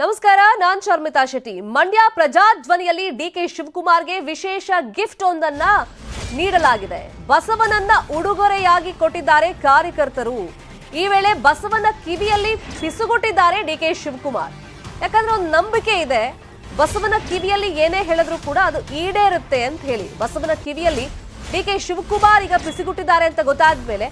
ನಮಸ್ಕಾರ, ನಾನ್ ಶರ್ಮಿತಾ ಶೆಟ್ಟಿ. ಮಂಡ್ಯ ಪ್ರಜಾಧ್ವನಿಯಲ್ಲಿ ಡಿಕೆ ಶಿವಕುಮಾರ್ಗೆ ವಿಶೇಷ ಗಿಫ್ಟ್ ಒಂದನ್ನ ನೀಡಲಾಗಿದೆ. ಬಸವನನ್ನ ಉಡುಗೊರೆಯಾಗಿ ಕೊಟ್ಟಿದ್ದಾರೆ ಕಾರ್ಯಕರ್ತರು. ಈ ವೇಳೆ ಬಸವನ ಕಿವಿಯಲ್ಲಿ ಪಿಸುಗುಟ್ಟಿದ್ದಾರೆ ಡಿಕೆ ಶಿವಕುಮಾರ್. ಯಾಕಂದ್ರೆ ಒಂದು ನಂಬಿಕೆ ಇದೆ. ಬಸವನ ಕಿವಿಯಲ್ಲಿ ಏನೇ ಹೇಳಿದ್ರು ಕೂಡ ಅದು ಈಡೇರುತ್ತೆ ಅಂತ ಹೇಳಿ. ಬಸವನ ಕಿವಿಯಲ್ಲಿ ಡಿಕೆ ಶಿವಕುಮಾರ್ ಈಗ ಪಿಸುಗುಟ್ಟಿದ್ದಾರೆ ಅಂತ ಗೊತ್ತಾದ್ಮೇಲೆ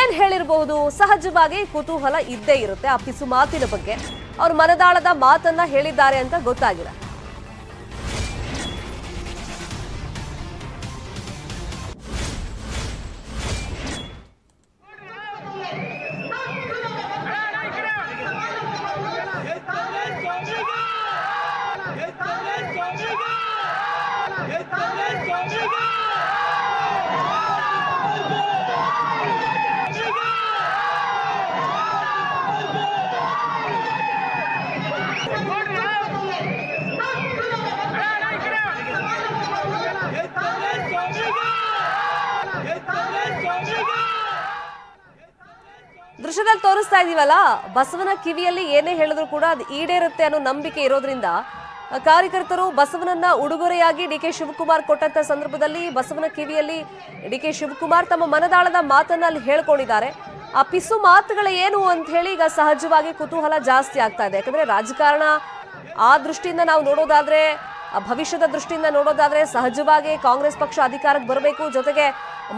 ಏನ್ ಹೇಳಿರಬಹುದು? ಸಹಜವಾಗಿ ಕುತೂಹಲ ಇದ್ದೇ ಇರುತ್ತೆ ಆ ಪಿಸು ಮಾತಿನ ಬಗ್ಗೆ. ಅವ್ರ ಮನದಾಳದ ಮಾತನ್ನ ಹೇಳಿದ್ದಾರೆ ಅಂತ ಗೊತ್ತಾಗಿದೆ. ದೃಶ್ಯದಲ್ಲಿ ತೋರಿಸ್ತಾ ಇದೀವಲ್ಲ, ಬಸವನ ಕಿವಿಯಲ್ಲಿ ಏನೇ ಹೇಳಿದ್ರು ಕೂಡ ಅದು ಈಡೇರುತ್ತೆ ಅನ್ನೋ ನಂಬಿಕೆ ಇರೋದ್ರಿಂದ ಕಾರ್ಯಕರ್ತರು ಬಸವನನ್ನ ಉಡುಗೊರೆಯಾಗಿ ಡಿ ಕೆ ಶಿವಕುಮಾರ್ ಕೊಟ್ಟಂತ ಸಂದರ್ಭದಲ್ಲಿ ಬಸವನ ಕಿವಿಯಲ್ಲಿ ಡಿ ಕೆ ಶಿವಕುಮಾರ್ ತಮ್ಮ ಮನದಾಳದ ಮಾತನ್ನ ಅಲ್ಲಿ ಹೇಳ್ಕೊಂಡಿದ್ದಾರೆ. ಆ ಪಿಸು ಮಾತುಗಳ ಏನು ಅಂತ ಹೇಳಿ ಈಗ ಸಹಜವಾಗಿ ಕುತೂಹಲ ಜಾಸ್ತಿ ಆಗ್ತಾ ಇದೆ. ಯಾಕಂದ್ರೆ ರಾಜಕಾರಣ ಆ ದೃಷ್ಟಿಯಿಂದ ನಾವು ನೋಡೋದಾದ್ರೆ ಭವಿಷ್ಯದ ದೃಷ್ಟಿಯಿಂದ ನೋಡೋದಾದ್ರೆ ಸಹಜವಾಗಿ ಕಾಂಗ್ರೆಸ್ ಪಕ್ಷ ಅಧಿಕಾರಕ್ಕೆ ಬರಬೇಕು, ಜೊತೆಗೆ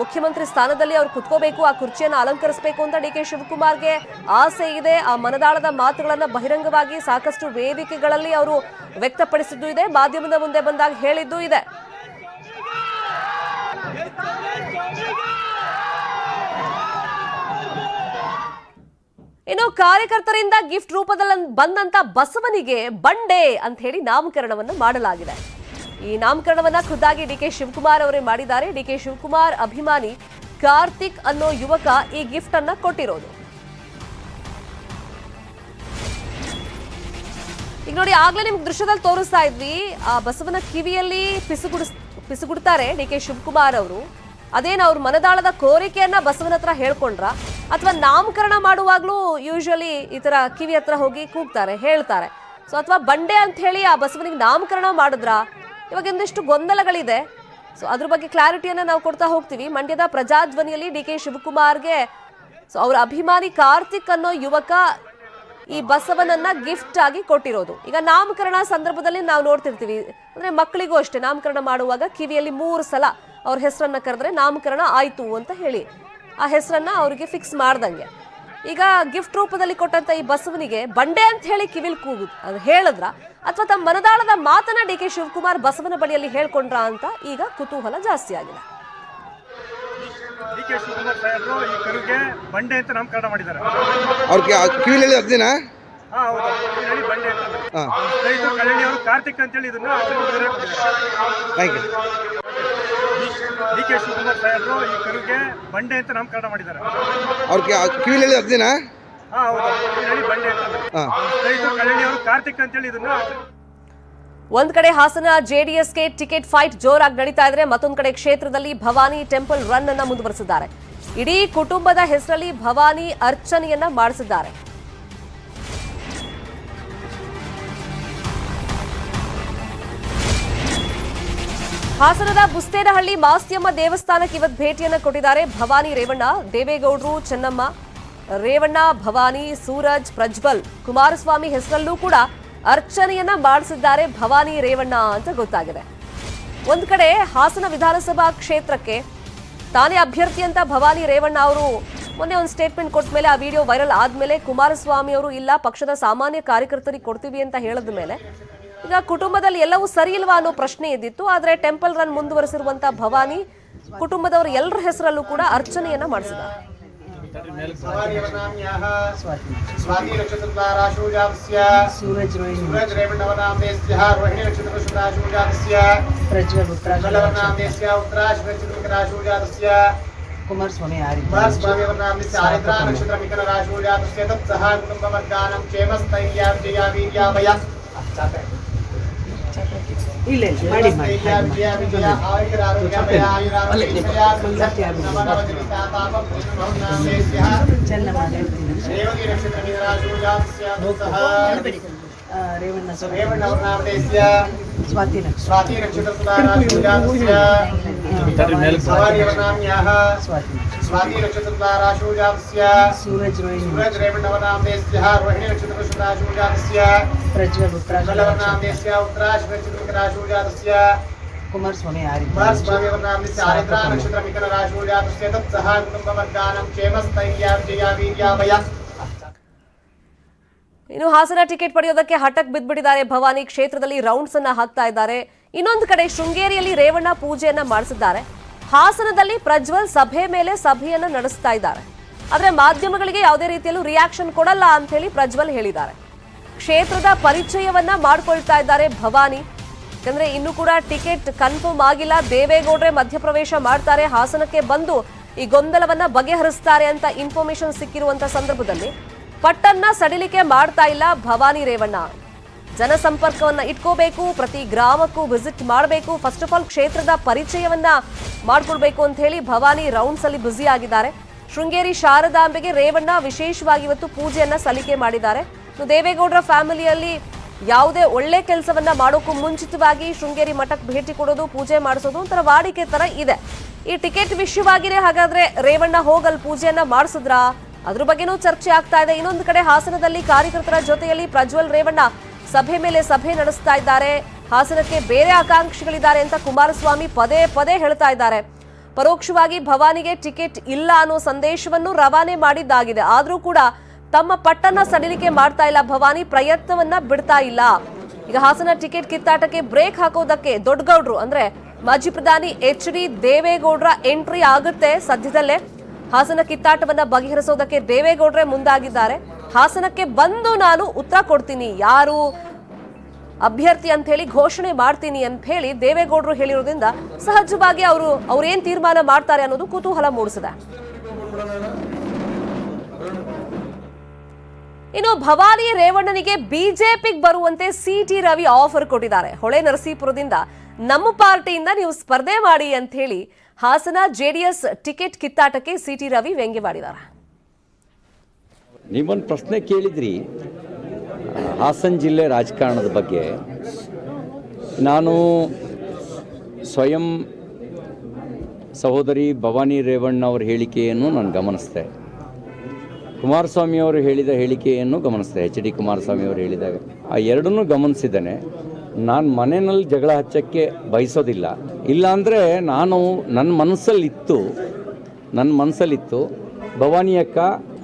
ಮುಖ್ಯಮಂತ್ರಿ ಸ್ಥಾನದಲ್ಲಿ ಅವ್ರು ಕುತ್ಕೋಬೇಕು, ಆ ಕುರ್ಚಿಯನ್ನು ಅಲಂಕರಿಸಬೇಕು ಅಂತ ಡಿ ಕೆ ಶಿವಕುಮಾರ್ಗೆ ಆಸೆ ಇದೆ. ಆ ಮನದಾಳದ ಮಾತುಗಳನ್ನು ಬಹಿರಂಗವಾಗಿ ಸಾಕಷ್ಟು ವೇದಿಕೆಗಳಲ್ಲಿ ಅವರು ವ್ಯಕ್ತಪಡಿಸಿದ್ದು ಇದೆ, ಮಾಧ್ಯಮದ ಮುಂದೆ ಬಂದಾಗ ಹೇಳಿದ್ದು ಇದೆ. ಇನ್ನು ಕಾರ್ಯಕರ್ತರಿಂದ ಗಿಫ್ಟ್ ರೂಪದಲ್ಲಿ ಬಂದಂತ ಬಸವನಿಗೆ ಬಂಡೆ ಅಂತ ಹೇಳಿ ನಾಮಕರಣವನ್ನು ಮಾಡಲಾಗಿದೆ. ಈ ನಾಮಕರಣವನ್ನ ಖುದ್ದಾಗಿ ಡಿ ಕೆ ಶಿವಕುಮಾರ್ ಅವರೇ ಮಾಡಿದ್ದಾರೆ. ಡಿ ಕೆ ಶಿವಕುಮಾರ್ ಅಭಿಮಾನಿ ಕಾರ್ತಿಕ್ ಅನ್ನೋ ಯುವಕ ಈ ಗಿಫ್ಟ್ ಅನ್ನ ಕೊಟ್ಟಿರೋದು. ಈಗ ನೋಡಿ, ಆಗ್ಲೇ ನಿಮ್ಗೆ ದೃಶ್ಯದಲ್ಲಿ ತೋರಿಸ್ತಾ ಇದ್ವಿ, ಆ ಬಸವನ ಕಿವಿಯಲ್ಲಿ ಪಿಸುಗುಡಿಸ್, ಪಿಸುಗುಡ್ತಾರೆ ಡಿ ಕೆ ಶಿವಕುಮಾರ್ ಅವರು. ಅದೇನು ಅವ್ರ ಮನದಾಳದ ಕೋರಿಕೆಯನ್ನ ಬಸವನ ಹತ್ರ ಹೇಳ್ಕೊಂಡ್ರ? ಅಥವಾ ನಾಮಕರಣ ಮಾಡುವಾಗ್ಲೂ ಯೂಶಲಿ ಈ ತರ ಕಿವಿ ಹತ್ರ ಹೋಗಿ ಕೂಗ್ತಾರೆ, ಹೇಳ್ತಾರೆ. ಸೊ ಅಥವಾ ಬಂಡೆ ಅಂತ ಹೇಳಿ ಆ ಬಸವನಿಗೆ ನಾಮಕರಣ ಮಾಡಿದ್ರ? ಇವಾಗ ಒಂದಿಷ್ಟು ಗೊಂದಲಗಳಿದೆ. ಸೊ ಅದ್ರ ಬಗ್ಗೆ ಕ್ಲಾರಿಟಿಯನ್ನ ನಾವು ಕೊಡ್ತಾ ಹೋಗ್ತೀವಿ. ಮಂಡ್ಯದ ಪ್ರಜಾಧ್ವನಿಯಲ್ಲಿ ಡಿ ಕೆ ಶಿವಕುಮಾರ್ಗೆ ಸೊ ಅವ್ರ ಅಭಿಮಾನಿ ಕಾರ್ತಿಕ್ ಅನ್ನೋ ಯುವಕ ಈ ಬಸವನನ್ನ ಗಿಫ್ಟ್ ಆಗಿ ಕೊಟ್ಟಿರೋದು. ಈಗ ನಾಮಕರಣ ಸಂದರ್ಭದಲ್ಲಿ ನಾವು ನೋಡ್ತಿರ್ತೀವಿ. ಅಂದ್ರೆ ಮಕ್ಕಳಿಗೂ ಅಷ್ಟೇ ನಾಮಕರಣ ಮಾಡುವಾಗ ಕಿವಿಯಲ್ಲಿ ಮೂರು ಸಲ ಅವ್ರ ಹೆಸರನ್ನ ಕರೆದ್ರೆ ನಾಮಕರಣ ಆಯ್ತು ಅಂತ ಹೇಳಿ. ಆ ಹೆಸರನ್ನ ಅವ್ರಿಗೆ ಫಿಕ್ಸ್ ಮಾಡ್ದಂಗೆ. ಈಗ ಗಿಫ್ಟ್ ರೂಪದಲ್ಲಿ ಕೊಟ್ಟಂತ ಈ ಬಸವನಿಗೆ ಬಂಡೆ ಅಂತ ಹೇಳಿ ಕಿವಿಲ್ ಕೂಗು ಅದು ಹೇಳಿದ್ರ? ಅಥವಾ ತಮ್ಮ ಮನದಾಳದ ಮಾತನ್ನ ಡಿ ಕೆ ಶಿವಕುಮಾರ್ ಬಸವನ ಬಳಿಯಲ್ಲಿ ಹೇಳ್ಕೊಂಡ್ರ ಅಂತ ಈಗ ಕುತೂಹಲ ಜಾಸ್ತಿ ಆಗಿದೆ. ಡಿ ಕೆ ಶಿವಕುಮಾರ್ ಸಾಹೇಬರು ಈ ಕರುಗೆ ಬಂಡೆ ಅಂತ ನಾಮಕರಣ ಮಾಡಿದ್ದಾರೆ. ಅವ್ರಿಗೆ ಕಿವಿಲಿ ಹೇಳಿ ಅದೇನಾ ಹಾ ಹೌದು. ಇಲ್ಲಿ ಬಂಡೆ ಅಂತ. ಹಾಂ. ರೈತರು ಕಳ್ಳಳ್ಳಿ ಅವರು ಕಾರ್ತಿಕ್ ಅಂತೇಳಿ ಇದನ್ನ ಅವ್ರಿಗೆ ಉಡುಗೊರೆ ಕೊಟ್ಟಿದ್ದಾರೆ. Thank you D K Shivakumar ಸಾಹೇಬರು ಈ ಕರುಗೆ ಬಂಡೆ ಅಂತ ನಾಮಕರಣ ಮಾಡಿದ್ದಾರೆ. ಅವ್ರಿಗೆ ಕಿವಿಲಿ ಹೇಳಿ ಅದೇನಾ ಹಾ ಹೌದು. ಇಲ್ಲಿ ಬಂಡೆ ಅಂತ ಹಾಂ. ರೈತರು ಅವರು ಕಾರ್ತಿಕ್ ಅಂತೇಳಿ ಇದನ್ನ ಒಂದ್ ಕಡೆ ಹಾಸನ ಜೆಡಿಎಸ್ಗೆ ಟಿಕೆಟ್ ಫೈಟ್ ಜೋರಾಗಿ ನಡೀತಾ ಇದ್ರೆ ಮತ್ತೊಂದ್ ಕಡೆ ಕ್ಷೇತ್ರದಲ್ಲಿ ಭವಾನಿ ಟೆಂಪಲ್ ರನ್ ಅನ್ನ ಮುಂದುವರೆಸಿದ್ದಾರೆ. ಇಡೀ ಕುಟುಂಬದ ಹೆಸರಲ್ಲಿ ಭವಾನಿ ಅರ್ಚನೆಯನ್ನ ಮಾಡಿಸಿದ್ದಾರೆ. ಹಾಸನದ ಬುಸ್ತೇನಹಳ್ಳಿ ಮಾಸ್ತಿಯಮ್ಮ ದೇವಸ್ಥಾನಕ್ಕೆ ಇವತ್ತು ಭೇಟಿಯನ್ನು ಕೊಟ್ಟಿದ್ದಾರೆ. ಭವಾನಿ ರೇವಣ್ಣ, ದೇವೇಗೌಡರು, ಚೆನ್ನಮ್ಮ, ರೇವಣ್ಣ, ಭವಾನಿ, ಸೂರಜ್, ಪ್ರಜ್ವಲ್, ಕುಮಾರಸ್ವಾಮಿ ಹೆಸರಲ್ಲೂ ಕೂಡ ಅರ್ಚನೆಯನ್ನ ಮಾಡಿಸಿದ್ದಾರೆ ಭವಾನಿ ರೇವಣ್ಣ ಅಂತ ಗೊತ್ತಾಗಿದೆ. ಒಂದು ಕಡೆ ಹಾಸನ ವಿಧಾನಸಭಾ ಕ್ಷೇತ್ರಕ್ಕೆ ತಾನೇ ಅಭ್ಯರ್ಥಿ ಅಂತ ಭವಾನಿ ರೇವಣ್ಣ ಅವರು ಮೊನ್ನೆ ಒಂದು ಸ್ಟೇಟ್ಮೆಂಟ್ ಕೊಟ್ಟ ಮೇಲೆ ಆ ವಿಡಿಯೋ ವೈರಲ್ ಆದ್ಮೇಲೆ ಕುಮಾರಸ್ವಾಮಿ ಅವರು ಇಲ್ಲ, ಪಕ್ಷದ ಸಾಮಾನ್ಯ ಕಾರ್ಯಕರ್ತರಿಗೆ ಕೊಡ್ತೀವಿ ಅಂತ ಹೇಳಿದ ಮೇಲೆ ಈಗ ಕುಟುಂಬದಲ್ಲಿ ಎಲ್ಲವೂ ಸರಿ ಇಲ್ವಾ ಅನ್ನೋ ಪ್ರಶ್ನೆ ಇದ್ದಿತ್ತು ಆದ್ರೆ ಟೆಂಪಲ್ ರನ್ ಮುಂದುವರೆಸಿರುವಂತಹ ಭವಾನಿ ಕುಟುಂಬದವರ ಎಲ್ಲರ ಹೆಸರಲ್ಲೂ ಕೂಡ ಅರ್ಚನೆಯನ್ನ ಮಾಡಿಸಿದ ಕುಮಾರಸ್ವಾಮಿ ಆರಿ ಕುಮಾರಸ್ವಾಮಿ ಅವರ ನಾಮ ಆರಿದ್ರ ನಕ್ಷತ್ರ ಮಿಕನ ರಾಜೂಜಾತಸ್ಯ ತತ್ ಸಹ ಕುಟುಂಬ ವರ್ಗಾನಂ ಕ್ಷೇಮ ಸ್ಥೈರ್ಯ ವಿಜಯ ವೀರ್ಯ ಭಯ ಚಾಪೆ ಇಲ್ಲ ಇಲ್ಲ ಮಾಡಿ ಮಾಡಿ ಚೆನ್ನ ಮಾಡಿ ರೇವಣ್ಣ ಸ್ವಾತಿ ಸ್ವಾತಿ ನಕ್ಷತ್ರ ಸ್ವಾತಿ ನಕ್ಷತ್ರ ಭವಾನಿಯವರ ನಾಮ್ಯಾಹ ಸ್ವಾತಿ ಸ್ವಾತಿ ನಕ್ಷತ್ರಸುಧಾರಾಶೂಜಾತಸ್ಯ ಸೂರಜ್ ರೋಹಿಣಿ सूरज रेवण्णवर नामधेयस्य रोहिणी नक्षत्रशुद्धाशूजातस्य ಪ್ರಜ್ವಲ್ ಉತ್ತರಾಷಾಢ जलवर ನಕ್ಷತ್ರ नामधेयस्य उत्तराश्वचित्रकराशूजातस्य ಕುಮಾರಸ್ವಾಮಿ ಯಾರಿದ್ದಾರೆ कुमारस्वामिवर नामधेयस्य आरिद्रा नक्षत्रमिकरराशूजातस्य तत्सह कुटुम्बवर्गानं क्षेमस्थैर्या विजया वीर्याभय ಇನ್ನು ಹಾಸನ ಟಿಕೆಟ್ ಪಡೆಯೋದಕ್ಕೆ ಹಠಕ್ ಬಿದ್ದ್ಬಿಟ್ಟಿದ್ದಾರೆ ಭವಾನಿ ಕ್ಷೇತ್ರದಲ್ಲಿ ರೌಂಡ್ಸ್ ಅನ್ನ ಹಾಕ್ತಾ ಇದ್ದಾರೆ ಇನ್ನೊಂದು ಕಡೆ ಶೃಂಗೇರಿಯಲ್ಲಿ ರೇವಣ್ಣ ಪೂಜೆಯನ್ನ ಮಾಡಿಸಿದ್ದಾರೆ ಹಾಸನದಲ್ಲಿ ಪ್ರಜ್ವಲ್ ಸಭೆ ಮೇಲೆ ಸಭೆಯನ್ನು ನಡೆಸ್ತಾ ಇದ್ದಾರೆ. ಆದರೆ ಮಾಧ್ಯಮಗಳಿಗೆ ಯಾವುದೇ ರೀತಿಯಲ್ಲೂ ರಿಯಾಕ್ಷನ್ ಕೊಡಲ್ಲ ಅಂತ ಹೇಳಿ ಪ್ರಜ್ವಲ್ ಹೇಳಿದ್ದಾರೆ. ಕ್ಷೇತ್ರದ ಪರಿಚಯವನ್ನ ಮಾಡಿಕೊಳ್ತಾ ಇದ್ದಾರೆ ಭವಾನಿ. ಯಾಕಂದ್ರೆ ಇನ್ನು ಕೂಡ ಟಿಕೆಟ್ ಕನ್ಫರ್ಮ್ ಆಗಿಲ್ಲ. ದೇವೇಗೌಡ್ರೆ ಮಧ್ಯಪ್ರವೇಶ ಮಾಡ್ತಾರೆ. ಹಾಸನಕ್ಕೆ ಬಂದು ಈ ಗೊಂದಲವನ್ನ ಬಗೆಹರಿಸ್ತಾರೆ ಅಂತ ಇನ್ಫಾರ್ಮೇಶನ್ ಸಿಕ್ಕಿರುವಂತ ಸಂದರ್ಭದಲ್ಲಿ ಪಟ್ಟನ್ನ ಸಡಿಲಿಕೆ ಮಾಡ್ತಾ ಇಲ್ಲ ಭವಾನಿ ರೇವಣ್ಣ. ಜನಸಂಪರ್ಕವನ್ನ ಇಟ್ಕೋಬೇಕು, ಪ್ರತಿ ಗ್ರಾಮಕ್ಕೂ ವಿಸಿಟ್ ಮಾಡಬೇಕು. ಫಸ್ಟ್ ಆಫ್ ಆಲ್ ಕ್ಷೇತ್ರದ ಪರಿಚಯವನ್ನ ಮಾಡ್ಕೊಳ್ಬೇಕು ಅಂತ ಹೇಳಿ ಭವಾನಿ ರೌಂಡ್ಸ್ ಅಲ್ಲಿ ಬ್ಯುಸಿ ಆಗಿದ್ದಾರೆ. ಶೃಂಗೇರಿ ಶಾರದಾಂಬೆಗೆ ರೇವಣ್ಣ ವಿಶೇಷವಾಗಿ ಇವತ್ತು ಪೂಜೆಯನ್ನ ಸಲ್ಲಿಕೆ ಮಾಡಿದ್ದಾರೆ. ದೇವೇಗೌಡರ ಫ್ಯಾಮಿಲಿಯಲ್ಲಿ ಯಾವುದೇ ಒಳ್ಳೆ ಕೆಲಸವನ್ನ ಮಾಡೋಕ್ಕೂ ಮುಂಚಿತವಾಗಿ ಶೃಂಗೇರಿ ಮಠಕ್ಕೆ ಭೇಟಿ ಕೊಡೋದು, ಪೂಜೆ ಮಾಡಿಸೋದು ಒಂಥರ ವಾಡಿಕೆ ತರ ಇದೆ. ಈ ಟಿಕೆಟ್ ವಿಷಯವಾಗಿನೇ ಹಾಗಾದ್ರೆ ರೇವಣ್ಣ ಹೋಗಲ್ ಪೂಜೆಯನ್ನ ಮಾಡಿಸಿದ್ರಾ? ಅದ್ರ ಬಗ್ಗೆನೂ ಚರ್ಚೆ ಆಗ್ತಾ ಇದೆ. ಇನ್ನೊಂದು ಕಡೆ ಹಾಸನದಲ್ಲಿ ಕಾರ್ಯಕರ್ತರ ಜೊತೆಯಲ್ಲಿ ಪ್ರಜ್ವಲ್ ರೇವಣ್ಣ ಸಭೆ ಮೇಲೆ ಸಭೆ ನಡೆಸ್ತಾ ಇದ್ದಾರೆ. ಹಾಸನಕ್ಕೆ ಬೇರೆ ಆಕಾಂಕ್ಷಿಗಳಿದ್ದಾರೆ ಅಂತ ಕುಮಾರಸ್ವಾಮಿ ಪದೇ ಪದೇ ಹೇಳ್ತಾ ಇದ್ದಾರೆ. ಪರೋಕ್ಷವಾಗಿ ಭವಾನಿಗೆ ಟಿಕೆಟ್ ಇಲ್ಲ ಅನ್ನೋ ಸಂದೇಶವನ್ನು ರವಾನೆ ಮಾಡಿದ್ದಾಗಿದೆ. ಆದರೂ ಕೂಡ ತಮ್ಮ ಪಟ್ಟನ್ನ ಸಡಿಲಿಕೆ ಮಾಡ್ತಾ ಇಲ್ಲ. ಭವಾನಿ ಪ್ರಯತ್ನವನ್ನ ಬಿಡ್ತಾ ಇಲ್ಲ. ಈಗ ಹಾಸನ ಟಿಕೆಟ್ ಕಿತ್ತಾಟಕ್ಕೆ ಬ್ರೇಕ್ ಹಾಕೋದಕ್ಕೆ ದೊಡ್ಡಗೌಡ್ರು, ಅಂದ್ರೆ ಮಾಜಿ ಪ್ರಧಾನಿ ಎಚ್ ಡಿ ದೇವೇಗೌಡರ ಎಂಟ್ರಿ ಆಗುತ್ತೆ ಸದ್ಯದಲ್ಲೇ. ಹಾಸನ ಕಿತ್ತಾಟವನ್ನ ಬಗೆಹರಿಸೋದಕ್ಕೆ ದೇವೇಗೌಡ್ರೆ ಮುಂದಾಗಿದ್ದಾರೆ. ಹಾಸನಕ್ಕೆ ಬಂದು ನಾನು ಉತ್ತರ ಕೊಡ್ತೀನಿ. ಯಾರು ಅಭ್ಯರ್ಥಿ ಅಂತ ಹೇಳಿ ಘೋಷಣೆ ಮಾಡ್ತೀನಿ ಅಂತ ಹೇಳಿ ದೇವೇಗೌಡರು ಹೇಳಿರೋದ್ರಿಂದ ಸಹಜವಾಗಿ ಅವರು ಅವ್ರೇನ್ ತೀರ್ಮಾನ ಮಾಡ್ತಾರೆ ಅನ್ನೋದು ಕುತೂಹಲ ಮೂಡಿಸಿದೆ. ಇನ್ನು ಭವಾನಿ ರೇವಣ್ಣನಿಗೆ ಬಿಜೆಪಿಗೆ ಬರುವಂತೆ ಸಿ ಟಿ ರವಿ ಆಫರ್ ಕೊಟ್ಟಿದ್ದಾರೆ. ಹೊಳೆ ನರಸೀಪುರದಿಂದ ನಮ್ಮ ಪಾರ್ಟಿಯಿಂದ ನೀವು ಸ್ಪರ್ಧೆ ಮಾಡಿ ಅಂತ ಹೇಳಿ ಹಾಸನ ಜೆಡಿಎಸ್ ಟಿಕೆಟ್ ಕಿತ್ತಾಟಕ್ಕೆ ಸಿ ಟಿ ರವಿ ವ್ಯಂಗ್ಯವಾಡಿದ್ದಾರೆ. ನೀವೊಂದು ಪ್ರಶ್ನೆ ಕೇಳಿದ್ರಿ. ಹಾಸನ ಜಿಲ್ಲೆ ರಾಜಕಾರಣದ ಬಗ್ಗೆ. ನಾನು ಸ್ವಯಂ ಸಹೋದರಿ ಭವಾನಿ ರೇವಣ್ಣ ಅವರ ಹೇಳಿಕೆಯನ್ನು ನಾನು ಗಮನಿಸಿದೆ. ಕುಮಾರಸ್ವಾಮಿ ಅವರು ಹೇಳಿದ ಹೇಳಿಕೆಯನ್ನು ಗಮನಿಸಿದೆ. ಎಚ್ ಡಿ ಕುಮಾರಸ್ವಾಮಿ ಅವರು ಹೇಳಿದಾಗ ಆ ಎರಡನ್ನೂ ಗಮನಿಸಿದ್ದೇನೆ. ನಾನು ಮನೆಯಲ್ಲಿ ಜಗಳ ಹಚ್ಚಕ್ಕೆ ಬಯಸೋದಿಲ್ಲ. ಇಲ್ಲಾಂದರೆ ನಾನು ನನ್ನ ಮನಸ್ಸಲ್ಲಿತ್ತು. ನನ್ನ ಮನಸ್ಸಲ್ಲಿತ್ತು. ಭವಾನಿ ಅಕ್ಕ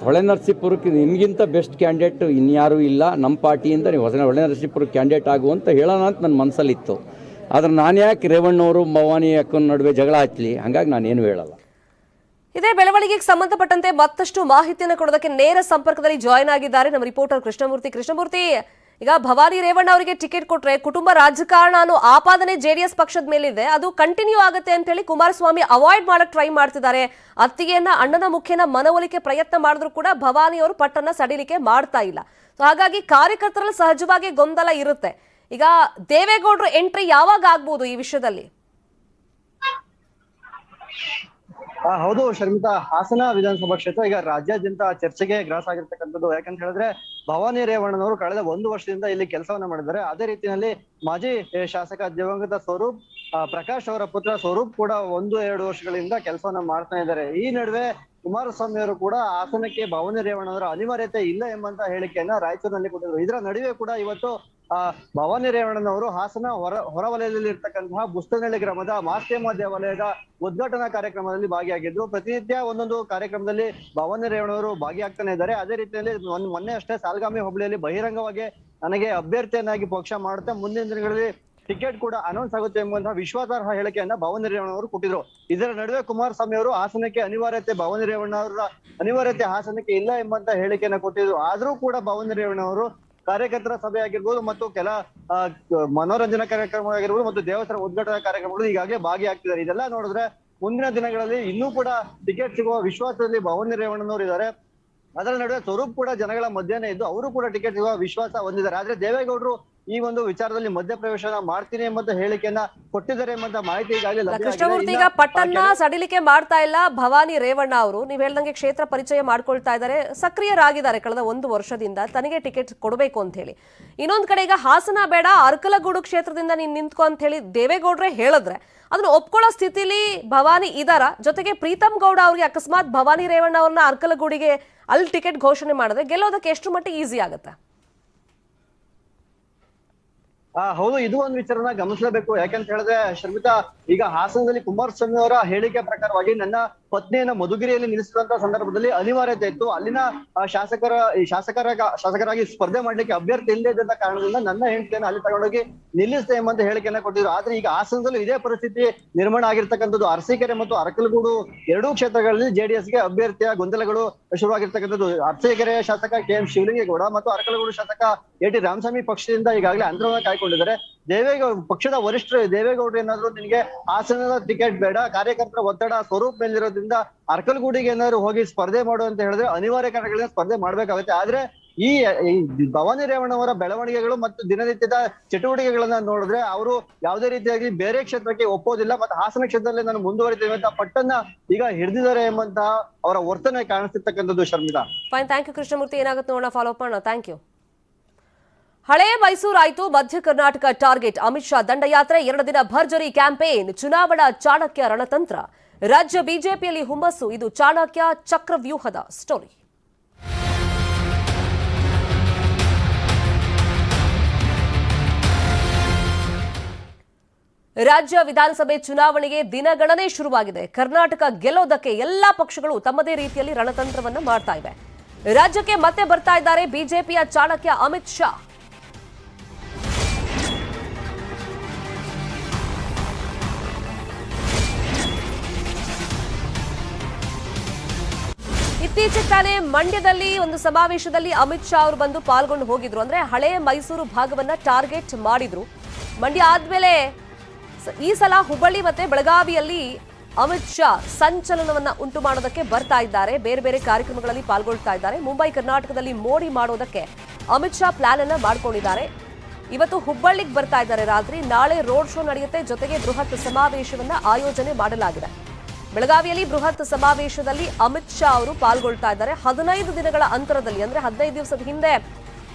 ಹೊಳೆ ನರಸೀಪುರಕ್ಕೆ ನಿಮಗಿಂತ ಬೆಸ್ಟ್ ಕ್ಯಾಂಡಿಡೇಟ್ ಇನ್ಯಾರೂ ಇಲ್ಲ. ನಮ್ಮ ಪಾರ್ಟಿಯಿಂದ ನೀವು ಹೊಸ ಹೊಳೆ ನರಸೀಪುರ ಕ್ಯಾಂಡಿಡೇಟ್ ಆಗು ಅಂತ ಹೇಳೋಣ ಅಂತ ನನ್ನ ಮನಸ್ಸಲ್ಲಿತ್ತು ಆದರೆ ನಾನು ಯಾಕೆ ರೇವಣ್ಣವರು ಭವಾನಿ ಅಕ್ಕನ ನಡುವೆ ಜಗಳ ಹಚ್ಚಲಿ ಹಾಗಾಗಿ ನಾನೇನು ಹೇಳಲ್ಲ. ಇದೇ ಬೆಳವಣಿಗೆಗೆ ಸಂಬಂಧಪಟ್ಟಂತೆ ಮತ್ತಷ್ಟು ಮಾಹಿತಿಯನ್ನು ಕೊಡೋದಕ್ಕೆ ನೇರ ಸಂಪರ್ಕದಲ್ಲಿ ಜಾಯ್ನ್ ಆಗಿದ್ದಾರೆ ನಮ್ಮ ರಿಪೋರ್ಟರ್ ಕೃಷ್ಣಮೂರ್ತಿ. ಕೃಷ್ಣಮೂರ್ತಿ ಈಗ ಭವಾನಿ ರೇವಣ್ಣ ಅವರಿಗೆ ಟಿಕೆಟ್ ಕೊಟ್ರೆ ಕುಟುಂಬ ರಾಜಕಾರಣ ಅನ್ನೋ ಆಪಾದನೆ ಜೆಡಿಎಸ್ ಪಕ್ಷದ ಮೇಲಿದೆ. ಅದು ಕಂಟಿನ್ಯೂ ಆಗುತ್ತೆ ಅಂತ ಹೇಳಿ ಕುಮಾರಸ್ವಾಮಿ ಅವಾಯ್ಡ್ ಮಾಡಕ್ ಟ್ರೈ ಮಾಡ್ತಿದ್ದಾರೆ. ಅತ್ತಿಗೆಯನ್ನ, ಅಣ್ಣನ ಮುಖ್ಯನ ಮನವೊಲಿಕೆ ಪ್ರಯತ್ನ ಮಾಡಿದ್ರು ಕೂಡ ಭವಾನಿ ಅವರು ಪಟ್ಟನ್ನ ಸಡಿಲಿಕೆ ಮಾಡ್ತಾ ಇಲ್ಲ. ಸೊ ಹಾಗಾಗಿ ಕಾರ್ಯಕರ್ತರಲ್ಲಿ ಸಹಜವಾಗಿ ಗೊಂದಲ ಇರುತ್ತೆ. ಈಗ ದೇವೇಗೌಡರು ಎಂಟ್ರಿ ಯಾವಾಗ ಆಗ್ಬೋದು ಈ ವಿಷಯದಲ್ಲಿ? ಹೌದು, ಶರ್ಮಿತಾ. ಹಾಸನ ವಿಧಾನಸಭಾ ಕ್ಷೇತ್ರ ಈಗ ರಾಜ್ಯಾದ್ಯಂತ ಚರ್ಚೆಗೆ ಗ್ರಾಸ ಆಗಿರ್ತಕ್ಕಂಥದ್ದು. ಯಾಕಂತ ಹೇಳಿದ್ರೆ, ಭವಾನಿ ರೇವಣ್ಣನವರು ಕಳೆದ ಒಂದು ವರ್ಷದಿಂದ ಇಲ್ಲಿ ಕೆಲಸವನ್ನ ಮಾಡಿದ್ದಾರೆ. ಅದೇ ರೀತಿಯಲ್ಲಿ ಮಾಜಿ ಶಾಸಕ ದಿವಂಗತ ಸ್ವರೂಪ್ ಪ್ರಕಾಶ್ ಅವರ ಪುತ್ರ ಸ್ವರೂಪ್ ಕೂಡ ಒಂದು, ಎರಡು ವರ್ಷಗಳಿಂದ ಕೆಲಸವನ್ನ ಮಾಡ್ತಾ ಇದ್ದಾರೆ. ಈ ನಡುವೆ ಕುಮಾರಸ್ವಾಮಿ ಅವರು ಕೂಡ ಹಾಸನಕ್ಕೆ ಭವಾನಿ ರೇವಣ್ಣನವರ ಅನಿವಾರ್ಯತೆ ಇಲ್ಲ ಎಂಬಂತ ಹೇಳಿಕೆಯನ್ನ ರಾಯಚೂರಿನಲ್ಲಿ ಕೊಟ್ಟಿದ್ರು. ಇದರ ನಡುವೆ ಕೂಡ ಇವತ್ತು ಆ ಭವಾನಿ ರೇವಣ್ಣನವರು ಹಾಸನ ಹೊರ ಹೊರವಲಯದಲ್ಲಿ ಇರ್ತಕ್ಕಂತಹ ಬುಸ್ತನಹಳ್ಳಿ ಗ್ರಾಮದ ಮಾಸ್ತೇಮ ದೇವಾಲಯದ ಉದ್ಘಾಟನಾ ಕಾರ್ಯಕ್ರಮದಲ್ಲಿ ಭಾಗಿಯಾಗಿದ್ರು ಪ್ರತಿನಿತ್ಯ ಒಂದೊಂದು ಕಾರ್ಯಕ್ರಮದಲ್ಲಿ ಭವಾನಿ ರೇವಣ್ಣವರು ಭಾಗಿಯಾಗ್ತಾನೆ ಇದ್ದಾರೆ. ಅದೇ ರೀತಿಯಲ್ಲಿ ಮೊನ್ನೆ ಮೊನ್ನೆ ಅಷ್ಟೇ ಸಾಲ್ಗಾಮಿ ಹೋಬಳಿಯಲ್ಲಿ ಬಹಿರಂಗವಾಗಿ ನನಗೆ ಅಭ್ಯರ್ಥಿಯನ್ನಾಗಿ ಪಕ್ಷ ಮಾಡುತ್ತೆ ಮುಂದಿನ ದಿನಗಳಲ್ಲಿ ಟಿಕೆಟ್ ಕೂಡ ಅನೌನ್ಸ್ ಆಗುತ್ತೆ ಎಂಬಂತಹ ವಿಶ್ವಾಸಾರ್ಹ ಹೇಳಿಕೆಯನ್ನ ಭವಾನಿ ರೇವಣ್ಣ ಅವರು ಕೊಟ್ಟಿದ್ರು. ಇದರ ನಡುವೆ ಕುಮಾರಸ್ವಾಮಿ ಅವರು ಹಾಸನಕ್ಕೆ ಅನಿವಾರ್ಯತೆ ಭವಾನಿ ರೇವಣ್ಣ ಅವರ ಅನಿವಾರ್ಯತೆ ಹಾಸನಕ್ಕೆ ಇಲ್ಲ ಎಂಬಂತ ಹೇಳಿಕೆಯನ್ನ ಕೊಟ್ಟಿದ್ರು. ಆದ್ರೂ ಕೂಡ ಭವಾನಿ ರೇವಣ್ಣ ಅವರು ಕಾರ್ಯಕರ್ತರ ಸಭೆ ಆಗಿರ್ಬೋದು ಮತ್ತು ಕೆಲ ಮನೋರಂಜನಾ ಕಾರ್ಯಕ್ರಮ ಆಗಿರ್ಬೋದು ಮತ್ತು ದೇವಸ್ಥಾನ ಉದ್ಘಾಟನಾ ಕಾರ್ಯಕ್ರಮಗಳು ಈಗಾಗಲೇ ಭಾಗಿಯಾಗ್ತಿದ್ದಾರೆ. ಇದೆಲ್ಲ ನೋಡಿದ್ರೆ ಮುಂದಿನ ದಿನಗಳಲ್ಲಿ ಇನ್ನೂ ಕೂಡ ಟಿಕೆಟ್ ಸಿಗುವ ವಿಶ್ವಾಸದಲ್ಲಿ ಭವನ ರೇವಣ್ಣನವರು ಇದ್ದಾರೆ ಅದರ ನಡುವೆ ಸ್ವರೂಪ್ ಕೂಡ ಜನಗಳ ಮಧ್ಯಾಹ್ನ ಇದ್ದು, ಅವರು ಕೂಡ ಟಿಕೆಟ್ ಸಿಗುವ ವಿಶ್ವಾಸ ಹೊಂದಿದ್ದಾರೆ. ಆದ್ರೆ ದೇವೇಗೌಡರು ಈ ಒಂದು ವಿಚಾರದಲ್ಲಿ ಮಧ್ಯಪ್ರವೇಶನ ಮಾಡ್ತೀನಿ ಎಂಬಂತ ಹೇಳಿಕೆಯನ್ನ ಕೊಟ್ಟಿದ್ದಾರೆ ಎಂಬಂತ ಮಾಹಿತಿ ಈಗಾಗಲೇ. ಕೃಷ್ಣಮೂರ್ತಿ ಈಗ ಪಟ್ಟನ್ನ ಸಡಿಲಿಕೆ ಮಾಡ್ತಾ ಇಲ್ಲ. ಭವಾನಿ ರೇವಣ್ಣ ಅವರು ನೀವ್ ಹೇಳ್ದಂಗೆ ಕ್ಷೇತ್ರ ಪರಿಚಯ ಮಾಡ್ಕೊಳ್ತಾ ಇದ್ದಾರೆ. ಸಕ್ರಿಯರಾಗಿದ್ದಾರೆ ಕಳೆದ ಒಂದು ವರ್ಷದಿಂದ. ತನಗೆ ಟಿಕೆಟ್ ಕೊಡಬೇಕು ಅಂತ ಹೇಳಿ. ಇನ್ನೊಂದ್ ಕಡೆ ಈಗ ಹಾಸನ ಬೇಡ ಅರ್ಕಲಗೂಡು ಕ್ಷೇತ್ರದಿಂದ ನೀನ್ ನಿಂತ್ಕೊ ಅಂತ ಹೇಳಿ ದೇವೇಗೌಡ್ರೆ ಹೇಳಿದ್ರೆ ಅದನ್ನ ಒಪ್ಕೊಳ್ಳೋ ಸ್ಥಿತಿಲಿ ಭವಾನಿ ಇದಾರ. ಜೊತೆಗೆ ಪ್ರೀತಮ್ ಗೌಡ ಅವ್ರಿಗೆ ಅಕಸ್ಮಾತ್ ಭವಾನಿ ರೇವಣ್ಣ ಅವ್ರನ್ನ ಅರ್ಕಲಗೂಡಿಗೆ ಅಲ್ಲಿ ಟಿಕೆಟ್ ಘೋಷಣೆ ಮಾಡಿದ್ರೆ ಗೆಲ್ಲೋದಕ್ಕೆ ಎಷ್ಟು ಮಟ್ಟಿಗೆ ಈಸಿ ಆಗುತ್ತೆ? ಆ, ಹೌದು, ಇದು ಒಂದು ವಿಚಾರನ ಗಮನಿಸಲೇಬೇಕು. ಯಾಕಂತ ಹೇಳಿದ್ರೆ, ಶರ್ಮಿತಾ, ಈಗ ಹಾಸನದಲ್ಲಿ ಕುಮಾರಸ್ವಾಮಿ ಅವರ ಹೇಳಿಕೆ ಪ್ರಕಾರವಾಗಿ ನನ್ನ ಪತ್ನಿಯನ್ನ ಮಧುಗಿರಿಯಲ್ಲಿ ನಿಲ್ಲಿಸಿದಂತಹ ಸಂದರ್ಭದಲ್ಲಿ ಅನಿವಾರ್ಯತೆ ಇತ್ತು. ಅಲ್ಲಿನ ಶಾಸಕರ ಶಾಸಕರ ಶಾಸಕರಾಗಿ ಸ್ಪರ್ಧೆ ಮಾಡ್ಲಿಕ್ಕೆ ಅಭ್ಯರ್ಥಿ ಇಲ್ಲದೆ ಇದ್ದಂತ ಕಾರಣದಿಂದ ನನ್ನ ಹೆಂಡತಿಯನ್ನು ಅಲ್ಲಿ ತಗೊಂಡೋಗಿ ನಿಲ್ಲಿಸಿದೆ ಎಂಬಂತ ಹೇಳಿಕೆಯನ್ನ ಕೊಟ್ಟಿದ್ರು. ಆದ್ರೆ ಈಗ ಹಾಸನದಲ್ಲೂ ಇದೇ ಪರಿಸ್ಥಿತಿ ನಿರ್ಮಾಣ ಆಗಿರ್ತಕ್ಕಂಥದ್ದು. ಅರಸೀಕೆರೆ ಮತ್ತು ಅರಕಲಗೂಡು ಎರಡೂ ಕ್ಷೇತ್ರಗಳಲ್ಲಿ ಜೆಡಿಎಸ್ಗೆ ಅಭ್ಯರ್ಥಿಯ ಗೊಂದಲಗಳು ಶುರುವಾಗಿರ್ತಕ್ಕಂಥದ್ದು. ಅರಸೀಕೆರೆ ಶಾಸಕ ಕೆ ಎಂ ಶಿವಲಿಂಗೇಗೌಡ ಮತ್ತು ಅರಕಲಗೂಡು ಶಾಸಕ ಎ ಟಿ ರಾಮಸ್ವಾಮಿ ಪಕ್ಷದಿಂದ ಈಗಾಗಲೇ ಅಂತರವನ್ನ ಕಾಯ್ಕೊಂಡಿದ್ದಾರೆ. ದೇವೇಗೌಡ, ಪಕ್ಷದ ವರಿಷ್ಠರು, ದೇವೇಗೌಡರು ಏನಾದ್ರು ನಿನಗೆ ಹಾಸನದ ಟಿಕೆಟ್ ಬೇಡ, ಕಾರ್ಯಕರ್ತರ ಒತ್ತಡ ಸ್ವರೂಪ ಮೇಲಿರೋದ್ರಿಂದ ಅರ್ಕಲ್ಗೂಡಿಗೆ ಏನಾದ್ರು ಹೋಗಿ ಸ್ಪರ್ಧೆ ಮಾಡು ಅಂತ ಹೇಳಿದ್ರೆ ಅನಿವಾರ್ಯ ಕಾರಣಗಳಿಂದ ಸ್ಪರ್ಧೆ ಮಾಡ್ಬೇಕಾಗುತ್ತೆ. ಆದ್ರೆ ಈ ಭವಾನಿ ರೇವಣ್ಣವರ ಬೆಳವಣಿಗೆಗಳು ಮತ್ತು ದಿನನಿತ್ಯದ ಚಟುವಟಿಕೆಗಳನ್ನ ನೋಡಿದ್ರೆ ಅವರು ಯಾವುದೇ ರೀತಿಯಾಗಿ ಬೇರೆ ಕ್ಷೇತ್ರಕ್ಕೆ ಒಪ್ಪೋದಿಲ್ಲ ಮತ್ತೆ ಹಾಸನ ಕ್ಷೇತ್ರದಲ್ಲಿ ನಾನು ಮುಂದುವರಿತೇವೆ ಅಂತ ಪಟ್ಟನ್ನ ಈಗ ಹಿಡಿದಿದ್ದಾರೆ ಎಂಬಂತಹ ಅವರ ವರ್ತನೆ ಕಾಣಿಸ್ತಿರ್ತಕ್ಕಂಥದ್ದು Sharmitha fine thank you Krishnamurthy. ಏನಾಗುತ್ತೆ ನೋಡೋಣ ಫಾಲೋ ಅಪ್ ಮಾಡೋಣ. ಥ್ಯಾಂಕ್ ಯು ಹಳೆ ಮೈಸೂರು ಆಯ್ತು, ಮಧ್ಯ ಕರ್ನಾಟಕ ಟಾರ್ಗೆಟ್. ಅಮಿತ್ ಶಾ ದಂಡಯಾತ್ರೆ, ಎರಡು ದಿನ ಭರ್ಜರಿ ಕ್ಯಾಂಪೇನ್, ಚುನಾವಣಾ ಚಾಣಕ್ಯ ರಣತಂತ್ರ. ರಾಜ್ಯ ಬಿಜೆಪಿಯಲ್ಲಿ ಹುಮ್ಮಸ್ಸು, ಇದು ಚಾಣಕ್ಯ ಚಕ್ರವ್ಯೂಹದ ಸ್ಟೋರಿ ರಾಜ್ಯ ವಿಧಾನಸಭೆ ಚುನಾವಣೆಗೆ ದಿನಗಣನೆ ಶುರುವಾಗಿದೆ. ಕರ್ನಾಟಕ ಗೆಲ್ಲೋದಕ್ಕೆ ಎಲ್ಲಾ ಪಕ್ಷಗಳು ತಮ್ಮದೇ ರೀತಿಯಲ್ಲಿ ರಣತಂತ್ರವನ್ನು ಮಾಡ್ತಾ ಇವೆ. ರಾಜ್ಯಕ್ಕೆ ಮತ್ತೆ ಬರ್ತಾ ಇದ್ದಾರೆ ಬಿಜೆಪಿಯ ಚಾಣಕ್ಯ ಅಮಿತ್ ಶಾ. ಇತ್ತೀಚೆಗೆ ತಾನೇ ಮಂಡ್ಯದಲ್ಲಿ ಒಂದು ಸಮಾವೇಶದಲ್ಲಿ ಅಮಿತ್ ಶಾ ಅವರು ಬಂದು ಪಾಲ್ಗೊಂಡು ಹೋಗಿದ್ರು. ಅಂದ್ರೆ ಹಳೆಯ ಮೈಸೂರು ಭಾಗವನ್ನ ಟಾರ್ಗೆಟ್ ಮಾಡಿದ್ರು. ಮಂಡ್ಯ ಆದ್ಮೇಲೆ ಈ ಸಲ ಹುಬ್ಬಳ್ಳಿ ಮತ್ತೆ ಬೆಳಗಾವಿಯಲ್ಲಿ ಅಮಿತ್ ಶಾ ಸಂಚಲನವನ್ನ ಉಂಟು ಮಾಡೋದಕ್ಕೆ ಬರ್ತಾ ಇದ್ದಾರೆ. ಬೇರೆ ಬೇರೆ ಕಾರ್ಯಕ್ರಮಗಳಲ್ಲಿ ಪಾಲ್ಗೊಳ್ತಾ ಇದ್ದಾರೆ. ಮುಂಬೈ, ಕರ್ನಾಟಕದಲ್ಲಿ ಮೋಡಿ ಮಾಡೋದಕ್ಕೆ ಅಮಿತ್ ಶಾ ಪ್ಲಾನ್ ಅನ್ನ ಮಾಡ್ಕೊಂಡಿದ್ದಾರೆ. ಇವತ್ತು ಹುಬ್ಬಳ್ಳಿಗೆ ಬರ್ತಾ ಇದ್ದಾರೆ ರಾತ್ರಿ. ನಾಳೆ ರೋಡ್ ಶೋ ನಡೆಯುತ್ತೆ. ಜೊತೆಗೆ ಬೃಹತ್ ಸಮಾವೇಶವನ್ನ ಆಯೋಜನೆ ಮಾಡಲಾಗಿದೆ. ಬೆಳಗಾವಿಯಲ್ಲಿ ಬೃಹತ್ ಸಮಾವೇಶದಲ್ಲಿ ಅಮಿತ್ ಶಾ ಅವರು ಪಾಲ್ಗೊಳ್ತಾ ಇದ್ದಾರೆ. ಹದಿನೈದು ದಿನಗಳ ಅಂತರದಲ್ಲಿ, ಅಂದ್ರೆ ಹದಿನೈದು ದಿವಸದ ಹಿಂದೆ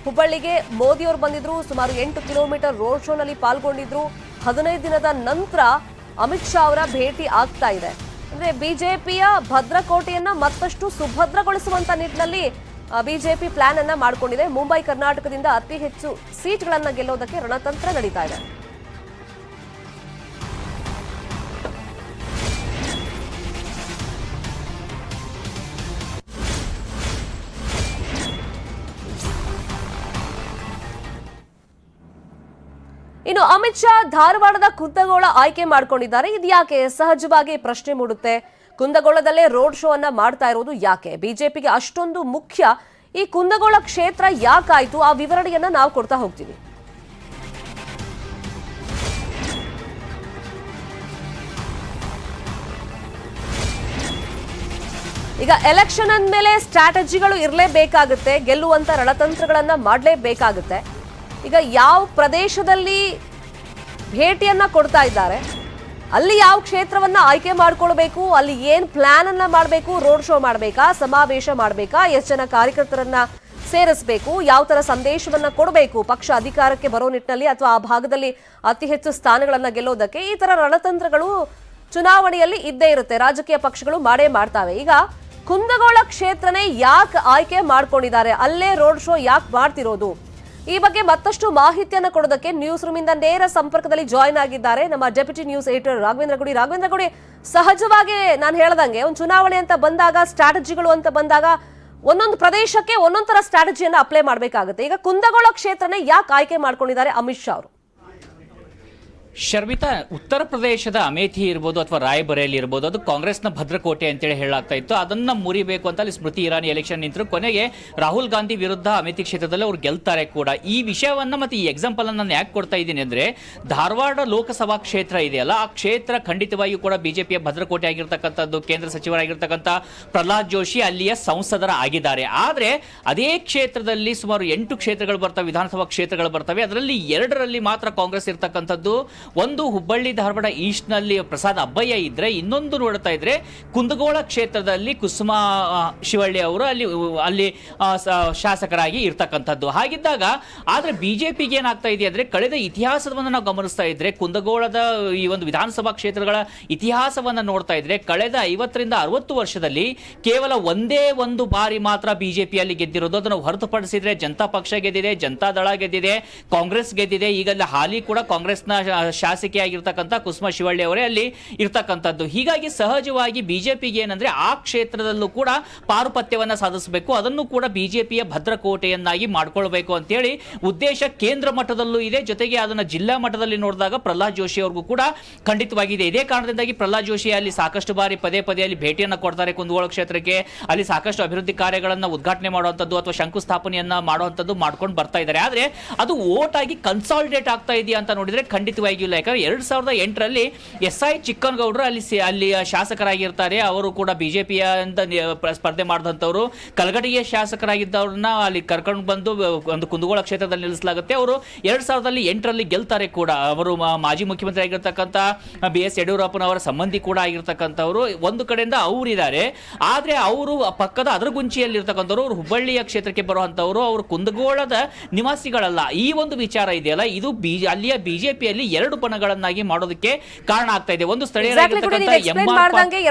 ಹುಬ್ಬಳ್ಳಿಗೆ ಮೋದಿ ಅವರು ಬಂದಿದ್ರು, ಸುಮಾರು ಎಂಟು ಕಿಲೋಮೀಟರ್ ರೋಡ್ ಶೋನಲ್ಲಿ ಪಾಲ್ಗೊಂಡಿದ್ರು. ಹದಿನೈದು ದಿನದ ನಂತರ ಅಮಿತ್ ಶಾ ಅವರ ಭೇಟಿ ಆಗ್ತಾ ಇದೆ. ಅಂದ್ರೆ ಬಿಜೆಪಿಯ ಭದ್ರಕೋಟೆಯನ್ನ ಮತ್ತಷ್ಟು ಸುಭದ್ರಗೊಳಿಸುವಂತ ನಿಟ್ಟಿನಲ್ಲಿ ಬಿಜೆಪಿ ಪ್ಲಾನ್ ಅನ್ನ ಮಾಡಿಕೊಂಡಿದೆ. ಮುಂಬೈ, ಕರ್ನಾಟಕದಿಂದ ಅತಿ ಹೆಚ್ಚು ಸೀಟ್ಗಳನ್ನ ಗೆಲ್ಲೋದಕ್ಕೆ ರಣತಂತ್ರ ನಡೀತಾ ಇದೆ. ಇನ್ನು ಅಮಿತ್ ಶಾ ಧಾರವಾಡದ ಕುಂದಗೋಳ ಆಯ್ಕೆ ಮಾಡ್ಕೊಂಡಿದ್ದಾರೆ. ಇದ್ಯಾಕೆ ಸಹಜವಾಗಿ ಪ್ರಶ್ನೆ ಮೂಡುತ್ತೆ. ಕುಂದಗೋಳದಲ್ಲೇ ರೋಡ್ ಶೋ ಅನ್ನ ಮಾಡ್ತಾ ಇರೋದು ಯಾಕೆ? ಬಿಜೆಪಿಗೆ ಅಷ್ಟೊಂದು ಮುಖ್ಯ. ಈ ಕುಂದಗೋಳ ಕ್ಷೇತ್ರ ಯಾಕಾಯ್ತು? ಆ ವಿವರಣೆಯನ್ನ ನಾವು ಕೊಡ್ತಾ ಹೋಗ್ತೀವಿ. ಈಗ ಎಲೆಕ್ಷನ್ ಅಂದ್ಮೇಲೆ ಸ್ಟ್ರಾಟಜಿಗಳು ಇರಲೇಬೇಕಾಗುತ್ತೆ. ಗೆಲ್ಲುವಂತ ರಣತಂತ್ರಗಳನ್ನ ಮಾಡಲೇಬೇಕಾಗುತ್ತೆ. ಈಗ ಯಾವ ಪ್ರದೇಶದಲ್ಲಿ ಭೇಟಿಯನ್ನ ಕೊಡ್ತಾ ಇದ್ದಾರೆ, ಅಲ್ಲಿ ಯಾವ ಕ್ಷೇತ್ರವನ್ನ ಆಯ್ಕೆ ಮಾಡ್ಕೊಳ್ಬೇಕು, ಅಲ್ಲಿ ಏನ್ ಪ್ಲಾನ್ ಅನ್ನ ಮಾಡಬೇಕು, ರೋಡ್ ಶೋ ಮಾಡಬೇಕಾ, ಸಮಾವೇಶ ಮಾಡಬೇಕಾ, ಎಷ್ಟು ಜನ ಕಾರ್ಯಕರ್ತರನ್ನ ಸೇರಿಸಬೇಕು, ಯಾವ ತರ ಸಂದೇಶವನ್ನ ಕೊಡಬೇಕು, ಪಕ್ಷ ಅಧಿಕಾರಕ್ಕೆ ಬರೋ ನಿಟ್ಟಿನಲ್ಲಿ ಅಥವಾ ಆ ಭಾಗದಲ್ಲಿ ಅತಿ ಹೆಚ್ಚು ಸ್ಥಾನಗಳನ್ನ ಗೆಲ್ಲೋದಕ್ಕೆ ಈ ತರ ರಣತಂತ್ರಗಳು ಚುನಾವಣೆಯಲ್ಲಿ ಇದ್ದೇ ಇರುತ್ತೆ, ರಾಜಕೀಯ ಪಕ್ಷಗಳು ಮಾಡೇ ಮಾಡ್ತಾವೆ. ಈಗ ಕುಂದಗೋಳ ಕ್ಷೇತ್ರನೇ ಯಾಕೆ ಆಯ್ಕೆ ಮಾಡ್ಕೊಂಡಿದ್ದಾರೆ, ಅಲ್ಲೇ ರೋಡ್ ಶೋ ಯಾಕೆ ಮಾಡ್ತಿರೋದು? ಈ ಬಗ್ಗೆ ಮತ್ತಷ್ಟು ಮಾಹಿತಿಯನ್ನು ಕೊಡೋದಕ್ಕೆ ನ್ಯೂಸ್ ರೂಮ್ ಇಂದ ನೇರ ಸಂಪರ್ಕದಲ್ಲಿ ಜಾಯಿನ್ ಆಗಿದ್ದಾರೆ ನಮ್ಮ ಡೆಪ್ಯೂಟಿ ನ್ಯೂಸ್ ಎಡಿಟರ್ ರಾಘವೇಂದ್ರ ಗುಡಿ. ರಾಘವೇಂದ್ರ ಗುಡಿ, ಸಹಜವಾಗಿ ನಾನು ಹೇಳ್ದಂಗೆ ಒಂದು ಚುನಾವಣೆ ಅಂತ ಬಂದಾಗ ಸ್ಟ್ರಾಟಜಿಗಳು ಅಂತ ಬಂದಾಗ ಒಂದೊಂದು ಪ್ರದೇಶಕ್ಕೆ ಒಂದೊಂದು ತರ ಸ್ಟ್ರಾಟಜಿಯನ್ನು ಅಪ್ಲೈ ಮಾಡಬೇಕಾಗುತ್ತೆ. ಈಗ ಕುಂದಗೋಳ ಕ್ಷೇತ್ರನೇ ಯಾಕೆ ಆಯ್ಕೆ ಮಾಡ್ಕೊಂಡಿದ್ದಾರೆ ಅಮಿತ್ ಶಾ ಅವರು? ಶರ್ಮಿತಾ, ಉತ್ತರ ಪ್ರದೇಶದ ಅಮೇಥಿ ಇರ್ಬೋದು ಅಥವಾ ರಾಯಬರೇಲಿ ಇರ್ಬೋದು, ಅದು ಕಾಂಗ್ರೆಸ್ನ ಭದ್ರಕೋಟೆ ಅಂತೇಳಿ ಹೇಳಲಾಗ್ತಾ ಇತ್ತು. ಅದನ್ನ ಮುರಿಬೇಕು ಅಂತ ಅಲ್ಲಿ ಸ್ಮೃತಿ ಇರಾನಿ ಎಲೆಕ್ಷನ್ ನಿಂತರು. ಕೊನೆಗೆ ರಾಹುಲ್ ಗಾಂಧಿ ವಿರುದ್ಧ ಅಮೇಥಿ ಕ್ಷೇತ್ರದಲ್ಲಿ ಅವ್ರು ಗೆಲ್ತಾರೆ ಕೂಡ. ಈ ವಿಷಯವನ್ನು ಮತ್ತು ಈ ಎಕ್ಸಾಂಪಲನ್ನು ನಾನು ಯಾಕೆ ಕೊಡ್ತಾ ಇದ್ದೀನಿ ಅಂದರೆ, ಧಾರವಾಡ ಲೋಕಸಭಾ ಕ್ಷೇತ್ರ ಇದೆಯಲ್ಲ, ಆ ಕ್ಷೇತ್ರ ಖಂಡಿತವಾಗಿಯೂ ಕೂಡ ಬಿಜೆಪಿಯ ಭದ್ರಕೋಟೆ ಆಗಿರ್ತಕ್ಕಂಥದ್ದು, ಕೇಂದ್ರ ಸಚಿವರಾಗಿರ್ತಕ್ಕಂಥ ಪ್ರಹ್ಲಾದ್ ಜೋಶಿ ಅಲ್ಲಿಯ ಸಂಸದರ ಆಗಿದ್ದಾರೆ. ಆದರೆ ಅದೇ ಕ್ಷೇತ್ರದಲ್ಲಿ ಸುಮಾರು ಎಂಟು ಕ್ಷೇತ್ರಗಳು ಬರ್ತವೆ, ವಿಧಾನಸಭಾ ಕ್ಷೇತ್ರಗಳು ಬರ್ತವೆ. ಅದರಲ್ಲಿ ಎರಡರಲ್ಲಿ ಮಾತ್ರ ಕಾಂಗ್ರೆಸ್ ಇರ್ತಕ್ಕಂಥದ್ದು ಒಂದು ಹುಬ್ಬಳ್ಳಿ ಧಾರವಾಡ ಈಸ್ಟ್ನಲ್ಲಿ ಪ್ರಸಾದ್ ಅಬ್ಬಯ್ಯ ಇದ್ರೆ, ಇನ್ನೊಂದು ನೋಡ್ತಾ ಇದ್ರೆ ಕುಂದಗೋಳ ಕ್ಷೇತ್ರದಲ್ಲಿ ಕುಸುಮ ಶಿವಳ್ಳಿ ಅವರು ಅಲ್ಲಿ ಅಲ್ಲಿ ಶಾಸಕರಾಗಿ ಇರ್ತಕ್ಕಂಥದ್ದು. ಹಾಗಿದ್ದಾಗ, ಆದ್ರೆ ಬಿಜೆಪಿಗೆ ಏನಾಗ್ತಾ ಇದೆ ಅಂದ್ರೆ, ಕಳೆದ ಇತಿಹಾಸವನ್ನು ನಾವು ಗಮನಿಸ್ತಾ ಇದ್ರೆ, ಕುಂದಗೋಳದ ಈ ಒಂದು ವಿಧಾನಸಭಾ ಕ್ಷೇತ್ರಗಳ ಇತಿಹಾಸವನ್ನು ನೋಡ್ತಾ ಇದ್ರೆ, ಕಳೆದ ಐವತ್ತರಿಂದ ಅರವತ್ತು ವರ್ಷದಲ್ಲಿ ಕೇವಲ ಒಂದೇ ಒಂದು ಬಾರಿ ಮಾತ್ರ ಬಿಜೆಪಿಯಲ್ಲಿ ಗೆದ್ದಿರೋದು. ಅದನ್ನು ಹೊರತುಪಡಿಸಿದ್ರೆ ಜನತಾ ಪಕ್ಷ ಗೆದ್ದಿದೆ, ಜನತಾ ದಳ ಗೆದ್ದಿದೆ, ಕಾಂಗ್ರೆಸ್ ಗೆದ್ದಿದೆ. ಈಗಲ್ಲ ಹಾಲಿ ಕೂಡ ಕಾಂಗ್ರೆಸ್ನ ಶಾಸಕಿಯಾಗಿರ್ತಕ್ಕಂಥ ಕುಸುಮ ಶಿವಳ್ಳಿ ಅವರೇ ಅಲ್ಲಿ ಇರ್ತಕ್ಕಂಥದ್ದು. ಹೀಗಾಗಿ ಸಹಜವಾಗಿ ಬಿಜೆಪಿಗೆ ಏನಂದ್ರೆ ಆ ಕ್ಷೇತ್ರದಲ್ಲೂ ಕೂಡ ಪಾರುಪತ್ಯವನ್ನು ಸಾಧಿಸಬೇಕು, ಅದನ್ನು ಕೂಡ ಬಿಜೆಪಿಯ ಭದ್ರಕೋಟೆಯನ್ನಾಗಿ ಮಾಡ್ಕೊಳ್ಬೇಕು ಅಂತೇಳಿ ಉದ್ದೇಶ ಕೇಂದ್ರ ಮಟ್ಟದಲ್ಲೂ ಇದೆ. ಜೊತೆಗೆ ಅದನ್ನ ಜಿಲ್ಲಾ ಮಟ್ಟದಲ್ಲಿ ನೋಡಿದಾಗ ಪ್ರಹ್ಲಾದ್ ಜೋಶಿ ಅವ್ರಿಗೂ ಕೂಡ ಖಂಡಿತವಾಗಿದೆ. ಇದೇ ಕಾರಣದಿಂದಾಗಿ ಪ್ರಹ್ಲಾದ್ ಜೋಶಿ ಅಲ್ಲಿ ಸಾಕಷ್ಟು ಬಾರಿ ಪದೇ ಪದೇ ಅಲ್ಲಿ ಭೇಟಿಯನ್ನು ಕೊಡ್ತಾರೆ ಕುಂದಗೋಳ ಕ್ಷೇತ್ರಕ್ಕೆ. ಅಲ್ಲಿ ಸಾಕಷ್ಟು ಅಭಿವೃದ್ಧಿ ಕಾರ್ಯಗಳನ್ನು ಉದ್ಘಾಟನೆ ಮಾಡುವಂಥದ್ದು ಅಥವಾ ಶಂಕುಸ್ಥಾಪನೆಯನ್ನ ಮಾಡುವಂಥದ್ದು ಮಾಡ್ಕೊಂಡು ಬರ್ತಾ ಇದ್ದಾರೆ. ಆದರೆ ಅದು ಓಟ್ ಆಗಿ ಕನ್ಸಾಲಿಡೇಟ್ ಆಗ್ತಾ ಇದೆಯಾ ಅಂತ ನೋಡಿದ್ರೆ ಖಂಡಿತವಾಗಿಯೂ ಇಲ್ಲ ಯಾಕಂದ್ರೆ ಎರಡ್ ಸಾವಿರದ ಎಂಟರಲ್ಲಿ ಎಸ್ ಐ ಚಿಕ್ಕನಗೌಡರು ಅಲ್ಲಿ ಅಲ್ಲಿಯ ಅಲ್ಲಿ ಶಾಸಕರಾಗಿರ್ತಾರೆ. ಅವರು ಕೂಡ ಬಿಜೆಪಿಯ ಅಂತ ಸ್ಪರ್ಧೆ ಮಾಡಿದಂಥವ್ರು. ಕಲಗಟಿಗೆ ಶಾಸಕರಾಗಿದ್ದವ್ರನ್ನ ಅಲ್ಲಿ ಕರ್ಕೊಂಡು ಬಂದು, ಒಂದು ಕುಂದಗೋಳ ಕ್ಷೇತ್ರದಲ್ಲಿ ನಿಲ್ಲಿಸಲಾಗುತ್ತೆ. ಅವರು ಎರಡ್ ಸಾವಿರದಲ್ಲಿ ಎಂಟರಲ್ಲಿ ಗೆಲ್ತಾರೆ ಕೂಡ. ಅವರು ಮಾಜಿ ಮುಖ್ಯಮಂತ್ರಿ ಆಗಿರ್ತಕ್ಕಂಥ ಬಿ ಎಸ್ ಯಡಿಯೂರಪ್ಪನವರ ಸಂಬಂಧಿ ಕೂಡ ಆಗಿರ್ತಕ್ಕಂಥವ್ರು. ಒಂದು ಕಡೆಯಿಂದ ಅವರಿದ್ದಾರೆ. ಆದರೆ ಅವರು ಪಕ್ಕದ ಅದರಗುಂಚಿಯಲ್ಲಿ ಇರ್ತಕ್ಕಂಥವ್ರು, ಅವರು ಹುಬ್ಬಳ್ಳಿಯ ಕ್ಷೇತ್ರಕ್ಕೆ ಬರುವಂಥವ್ರು. ಅವರು ಕುಂದಗೋಳದ ನಿವಾಸಿಗಳಲ್ಲ. ಈ ಒಂದು ವಿಚಾರ ಇದೆಯಲ್ಲ. ಇದು ಬಿ, ಅಲ್ಲಿಯ ಬಿಜೆಪಿಯಲ್ಲಿ ಎರಡು ಬಣಗಳನ್ನಾಗಿ ಮಾಡೋದಕ್ಕೆ ಕಾರಣ ಆಗ್ತಾ ಇದೆ. ಒಂದು ಸ್ಥಳೀಯ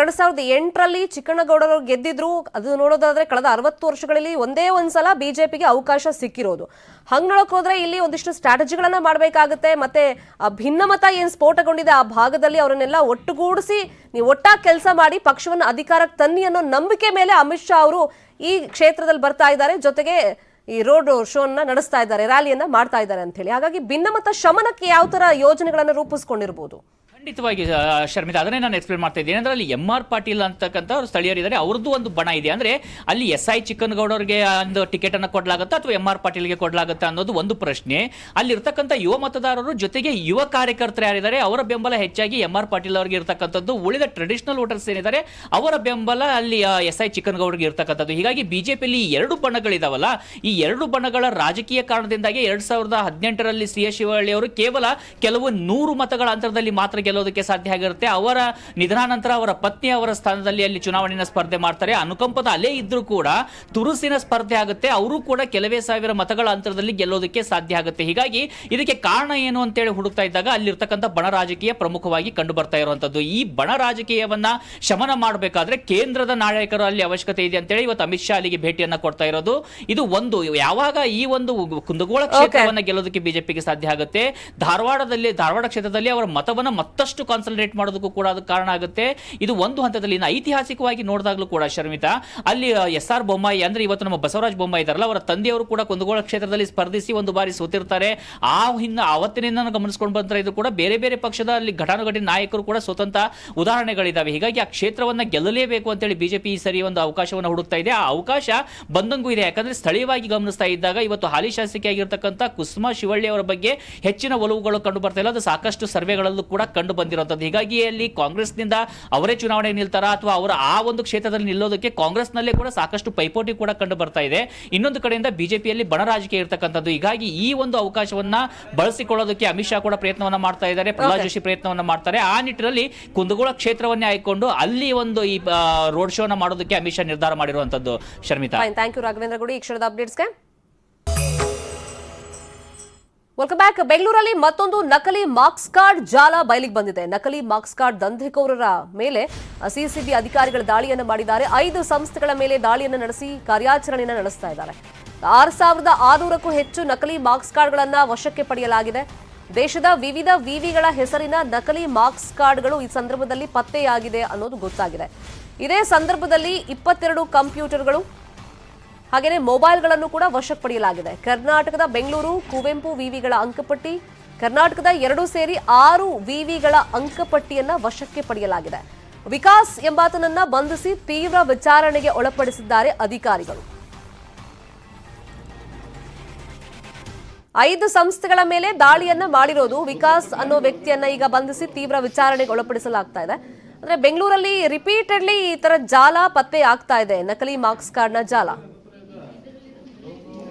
ಎರಡ್ ಸಾವಿರದ ಎಂಟರಲ್ಲಿ ಚಿಕ್ಕಣ್ಣಗೌಡರು ಗೆದ್ದಿದ್ರು. ಅದು ನೋಡೋದಾದ್ರೆ ಕಳೆದ ಅರವತ್ತು ವರ್ಷಗಳಲ್ಲಿ ಒಂದೇ ಒಂದ್ಸಲ ಬಿಜೆಪಿಗೆ ಅವಕಾಶ ಸಿಕ್ಕಿರೋದು. ಹಂಗ್ ನೋಡಕ್ ಹೋದ್ರೆ ಇಲ್ಲಿ ಒಂದಿಷ್ಟು ಸ್ಟ್ರಾಟಜಿಗಳನ್ನ ಮಾಡಬೇಕಾಗುತ್ತೆ. ಮತ್ತೆ ಆ ಭಿನ್ನಮತ ಏನ್ ಸ್ಫೋಟಗೊಂಡಿದೆ ಆ ಭಾಗದಲ್ಲಿ ಅವರನ್ನೆಲ್ಲ ಒಟ್ಟುಗೂಡಿಸಿ ನೀವು ಒಟ್ಟಾಗಿ ಕೆಲಸ ಮಾಡಿ ಪಕ್ಷವನ್ನು ಅಧಿಕಾರಕ್ಕೆ ತನ್ನಿ ಅನ್ನೋ ನಂಬಿಕೆ ಮೇಲೆ ಅಮಿತ್ ಶಾ ಅವರು ಈ ಕ್ಷೇತ್ರದಲ್ಲಿ ಬರ್ತಾ ಇದ್ದಾರೆ. ಜೊತೆಗೆ ಈ ರೋಡ್ ಶೋನ್ನ ನಡೆಸ್ತಾ ಇದ್ದಾರೆ ರ್ಯಾಲಿಯನ್ನ ಮಾಡ್ತಾ ಇದ್ದಾರೆ ಅಂತ ಹೇಳಿ. ಹಾಗಾಗಿ ಭಿನ್ನಮತ ಶಮನಕ್ಕೆ ಯಾವ ತರ ಯೋಜನೆಗಳನ್ನು ರೂಪಿಸ್ಕೊಂಡಿರ್ಬೋದು? ಖಂಡಿತವಾಗಿ ಶರ್ಮಿತ ಅದನ್ನೇ ನಾನು ಎಕ್ಸ್ಪ್ಲೇನ್ ಮಾಡ್ತಾ ಇದ್ದೀನಿ. ಅಂದ್ರೆ ಅಲ್ಲಿ ಎಂ ಆರ್ ಪಾಟೀಲ್ ಅಂತಕ್ಕಂಥ ಸ್ಥಳೀಯರಿದ್ದಾರೆ. ಅವ್ರದ್ದು ಒಂದು ಬಣ ಇದೆ. ಅಂದ್ರೆ, ಅಲ್ಲಿ ಎಸ್ ಐ ಚಿಕ್ಕನಗೌಡರಿಗೆ ಒಂದು ಟಿಕೆಟ್ ಅನ್ನು ಕೊಡಲಾಗುತ್ತಾ, ಅಥವಾ ಎಂ ಆರ್ ಪಾಟೀಲ್ಗೆ ಕೊಡಲಾಗುತ್ತಾ ಅನ್ನೋದು ಒಂದು ಪ್ರಶ್ನೆ. ಅಲ್ಲಿರ್ತಕ್ಕಂಥ ಯುವ ಮತದಾರರು ಜೊತೆಗೆ ಯುವ ಕಾರ್ಯಕರ್ತರು ಯಾರಿದ್ದಾರೆ, ಅವರ ಬೆಂಬಲ ಹೆಚ್ಚಾಗಿ ಎಂ ಆರ್ ಪಾಟೀಲ್ ಅವರಿಗೆ ಇರತಕ್ಕಂಥದ್ದು. ಉಳಿದ ಟ್ರೆಡಿಷನಲ್ ವೋಟರ್ಸ್ ಏನಿದ್ದಾರೆ, ಅವರ ಬೆಂಬಲ ಅಲ್ಲಿ ಎಸ್ ಐ ಚಿಕ್ಕನಗೌಡರಿಗೆ ಇರತಕ್ಕಂಥದ್ದು. ಹೀಗಾಗಿ ಬಿಜೆಪಿಯಲ್ಲಿ ಎರಡು ಬಣಗಳಿದಾವಲ್ಲ, ಈ ಎರಡು ಬಣಗಳ ರಾಜಕೀಯ ಕಾರಣದಿಂದಾಗಿ ಎರಡ್ ಸಾವಿರದ ಹದಿನೆಂಟರಲ್ಲಿ ಸಿ ಎಸ್ ಶಿವಳ್ಳಿ ಅವರು ಕೇವಲ ಕೆಲವು ನೂರು ಮತಗಳ ಅಂತರದಲ್ಲಿ ಮಾತ್ರ ಗೆಲ್ಲೋದಕ್ಕೆ ಸಾಧ್ಯ ಆಗಿರುತ್ತೆ. ಅವರ ನಿಧನಾನಂತರ ಅವರ ಪತ್ನಿ ಅವರ ಸ್ಥಾನದಲ್ಲಿ ಅಲ್ಲಿ ಚುನಾವಣೆಯ ಸ್ಪರ್ಧೆ ಮಾಡ್ತಾರೆ. ಅನುಕಂಪದ ಅಲೆ ಇದ್ರೂ ಕೂಡ ತುರುಸಿನ ಸ್ಪರ್ಧೆ ಆಗುತ್ತೆ. ಅವರು ಕೂಡ ಕೆಲವೇ ಸಾವಿರ ಮತಗಳ ಅಂತರದಲ್ಲಿ ಗೆಲ್ಲೋದಕ್ಕೆ ಸಾಧ್ಯ ಆಗುತ್ತೆ. ಹೀಗಾಗಿ ಇದಕ್ಕೆ ಕಾರಣ ಏನು ಅಂತೇಳಿ ಹುಡುಕ್ತಾ ಇದ್ದಾಗ ಅಲ್ಲಿರ್ತಕ್ಕಂಥ ಬಣ ರಾಜಕೀಯ ಪ್ರಮುಖವಾಗಿ ಕಂಡು ಬರ್ತಾ ಇರುವಂತದ್ದು ಈ ಬಣ ರಾಜಕೀಯವನ್ನ ಶಮನ ಮಾಡಬೇಕಾದ್ರೆ ಕೇಂದ್ರದ ನಾಯಕರು ಅಲ್ಲಿ ಅವಶ್ಯಕತೆ ಇದೆ ಅಂತೇಳಿ ಇವತ್ತು ಅಮಿತ್ ಶಾ ಅಲ್ಲಿಗೆ ಭೇಟಿಯನ್ನ ಕೊಡ್ತಾ ಇರೋದು. ಇದು ಒಂದು ಯಾವಾಗ ಈ ಒಂದು ಕುಂದಗೋಳ ಕ್ಷೇತ್ರವನ್ನ ಗೆಲ್ಲೋದಕ್ಕೆ ಬಿಜೆಪಿಗೆ ಸಾಧ್ಯ ಆಗುತ್ತೆ. ಧಾರವಾಡದಲ್ಲಿ ಧಾರವಾಡ ಕ್ಷೇತ್ರದಲ್ಲಿ ಅವರ ಮತವನ್ನ ಮತ್ತಷ್ಟು ಕಾನ್ಸಂಟ್ರೇಟ್ ಮಾಡೋದಕ್ಕೂ ಕೂಡ ಅದು ಕಾರಣ ಆಗುತ್ತೆ. ಇದು ಒಂದು ಹಂತದಲ್ಲಿ ಐತಿಹಾಸಿಕವಾಗಿ ನೋಡಿದಾಗಲೂ ಕೂಡ ಶರ್ಮಿತಾ, ಅಲ್ಲಿ ಎಸ್ ಆರ್ ಬೊಮ್ಮಾಯಿ, ಅಂದ್ರೆ ಇವತ್ತು ನಮ್ಮ ಬಸವರಾಜ್ ಬೊಮ್ಮಾಯಿ ಇದಾರಲ್ಲ ಅವರ ತಂದೆಯವರು ಕೂಡ ಕುಂದಗೋಳ ಕ್ಷೇತ್ರದಲ್ಲಿ ಸ್ಪರ್ಧಿಸಿ ಒಂದು ಬಾರಿ ಸೋತಿರ್ತಾರೆ. ಆ ಹಿನ್ನ ಅವತ್ತಿನಿಂದ ಗಮನಿಸ್ಕೊಂಡು ಬಂದ್ರೆ ಇದು ಕೂಡ ಬೇರೆ ಬೇರೆ ಪಕ್ಷದ ಅಲ್ಲಿ ಘಟಾನುಘಟಿ ನಾಯಕರು ಕೂಡ ಸ್ವತಂತ್ರ ಉದಾಹರಣೆಗಳಿದ್ದಾವೆ. ಹೀಗಾಗಿ ಆ ಕ್ಷೇತ್ರವನ್ನ ಗೆಲ್ಲಲೇಬೇಕು ಅಂತೇಳಿ ಬಿಜೆಪಿ ಈ ಸರಿ ಒಂದು ಅವಕಾಶವನ್ನು ಹುಡುಕ್ತಾ ಇದೆ. ಆ ಅವಕಾಶ ಬಂದಂಗೂ ಇದೆ. ಯಾಕಂದ್ರೆ ಸ್ಥಳೀಯವಾಗಿ ಗಮನಿಸ್ತಾ ಇದ್ದಾಗ ಇವತ್ತು ಹಾಲಿ ಶಾಸಕಿಯಾಗಿರ್ತಕ್ಕಂಥ ಕುಸುಮಾ ಶಿವಳ್ಳಿ ಅವರ ಬಗ್ಗೆ ಹೆಚ್ಚಿನ ಒಲವುಗಳು ಕಂಡು ಬರ್ತಾ ಇಲ್ಲ. ಅದು ಸಾಕಷ್ಟು ಸರ್ವೆಗಳಲ್ಲೂ ಕೂಡ ಕಂಡು ಬಂದಿರುವಂತದ್ದು ಹೀಗಾಗಿ ಅಲ್ಲಿ ಕಾಂಗ್ರೆಸ್ನಿಂದ ಅವರೇ ಚುನಾವಣೆ ನಿಲ್ತಾರ ಅಥವಾ ಅವರ ಆ ಒಂದು ಕ್ಷೇತ್ರದಲ್ಲಿ ನಿಲ್ಲೋದಕ್ಕೆ ಕಾಂಗ್ರೆಸ್ನಲ್ಲೇ ಕೂಡ ಸಾಕಷ್ಟು ಪೈಪೋಟಿ ಕೂಡ ಕಂಡು ಬರ್ತಾ ಇದೆ. ಇನ್ನೊಂದು ಕಡೆಯಿಂದ ಬಿಜೆಪಿಯಲ್ಲಿ ಬಣ ರಾಜಕೀಯ ಇರತಕ್ಕಂಥದ್ದು. ಹೀಗಾಗಿ ಈ ಒಂದು ಅವಕಾಶವನ್ನ ಬಳಸಿಕೊಳ್ಳೋದಕ್ಕೆ ಅಮಿತ್ ಶಾ ಕೂಡ ಪ್ರಯತ್ನವನ್ನ ಮಾಡ್ತಾ ಇದ್ದಾರೆ. ಪ್ರಹ್ಲಾದ್ ಜೋಶಿ ಪ್ರಯತ್ನವನ್ನ ಮಾಡ್ತಾರೆ. ಆ ನಿಟ್ಟಿನಲ್ಲಿ ಕುಂದಗೋಳ ಕ್ಷೇತ್ರವನ್ನೇ ಆಯ್ಕೊಂಡು ಅಲ್ಲಿ ಒಂದು ಈ ರೋಡ್ ಶೋನ ಮಾಡೋದಕ್ಕೆ ಅಮಿತ್ ಶಾ ನಿರ್ಧಾರ ಮಾಡಿರುವಂತದ್ದು ಶರ್ಮಿತಾ. ಥ್ಯಾಂಕ್ ಯು ರಾಘವೇಂದ್ರ ಗುಡಿ. ಈ ಕ್ಷಣದ ಅಪ್ಡೇಟ್ಸ್ಗೆ ವೆಲ್ಕಮ್ ಬ್ಯಾಕ್ ಬೆಂಗಳೂರಲ್ಲಿ ಮತ್ತೊಂದು ನಕಲಿ ಮಾರ್ಕ್ಸ್ ಕಾರ್ಡ್ ಜಾಲ ಬಯಲಿಗೆ ಬಂದಿದೆ. ನಕಲಿ ಮಾರ್ಕ್ಸ್ ಕಾರ್ಡ್ ದಂಧೆಕೋರರ ಮೇಲೆ ಸಿಸಿಬಿ ಅಧಿಕಾರಿಗಳ ದಾಳಿಯನ್ನು ಮಾಡಿದ್ದಾರೆ. ಐದು ಸಂಸ್ಥೆಗಳ ಮೇಲೆ ದಾಳಿಯನ್ನು ನಡೆಸಿ ಕಾರ್ಯಾಚರಣೆಯನ್ನು ನಡೆಸ್ತಾ ಇದ್ದಾರೆ. ಆರು ಸಾವಿರದ ಆರುನೂರಕ್ಕೂ ಹೆಚ್ಚು ನಕಲಿ ಮಾರ್ಕ್ಸ್ ಕಾರ್ಡ್ಗಳನ್ನು ವಶಕ್ಕೆ ಪಡೆಯಲಾಗಿದೆ. ದೇಶದ ವಿವಿಧ ವಿವಿಗಳ ಹೆಸರಿನ ನಕಲಿ ಮಾರ್ಕ್ಸ್ ಕಾರ್ಡ್ಗಳು ಈ ಸಂದರ್ಭದಲ್ಲಿ ಪತ್ತೆಯಾಗಿದೆ ಅನ್ನೋದು ಗೊತ್ತಾಗಿದೆ. ಇದೇ ಸಂದರ್ಭದಲ್ಲಿ ಇಪ್ಪತ್ತೆರಡು ಕಂಪ್ಯೂಟರ್ಗಳು ಹಾಗೆಯೇ ಮೊಬೈಲ್ಗಳನ್ನು ಕೂಡ ವಶಕ್ಕೆ ಪಡೆಯಲಾಗಿದೆ. ಕರ್ನಾಟಕದ ಬೆಂಗಳೂರು, ಕುವೆಂಪು ವಿವಿಗಳ ಅಂಕಪಟ್ಟಿ, ಕರ್ನಾಟಕದ ಎರಡು ಸೇರಿ ಆರು ವಿವಿಗಳ ಅಂಕಪಟ್ಟಿಯನ್ನ ವಶಕ್ಕೆ ಪಡೆಯಲಾಗಿದೆ. ವಿಕಾಸ್ ಎಂಬಾತನನ್ನ ಬಂಧಿಸಿ ತೀವ್ರ ವಿಚಾರಣೆಗೆ ಒಳಪಡಿಸಿದ್ದಾರೆ ಅಧಿಕಾರಿಗಳು. ಐದು ಸಂಸ್ಥೆಗಳ ಮೇಲೆ ದಾಳಿಯನ್ನ ಮಾಡಿರೋದು ವಿಕಾಸ್ ಅನ್ನೋ ವ್ಯಕ್ತಿಯನ್ನ ಈಗ ಬಂಧಿಸಿ ತೀವ್ರ ವಿಚಾರಣೆಗೆ ಒಳಪಡಿಸಲಾಗ್ತಾ ಇದೆ. ಅಂದ್ರೆ ಬೆಂಗಳೂರಲ್ಲಿ ರಿಪೀಟೆಡ್ಲಿ ಈ ತರ ಜಾಲ ಪತ್ತೆ ಆಗ್ತಾ ಇದೆ. ನಕಲಿ ಮಾರ್ಕ್ಸ್ ಕಾರ್ಡ್ನ ಜಾಲ.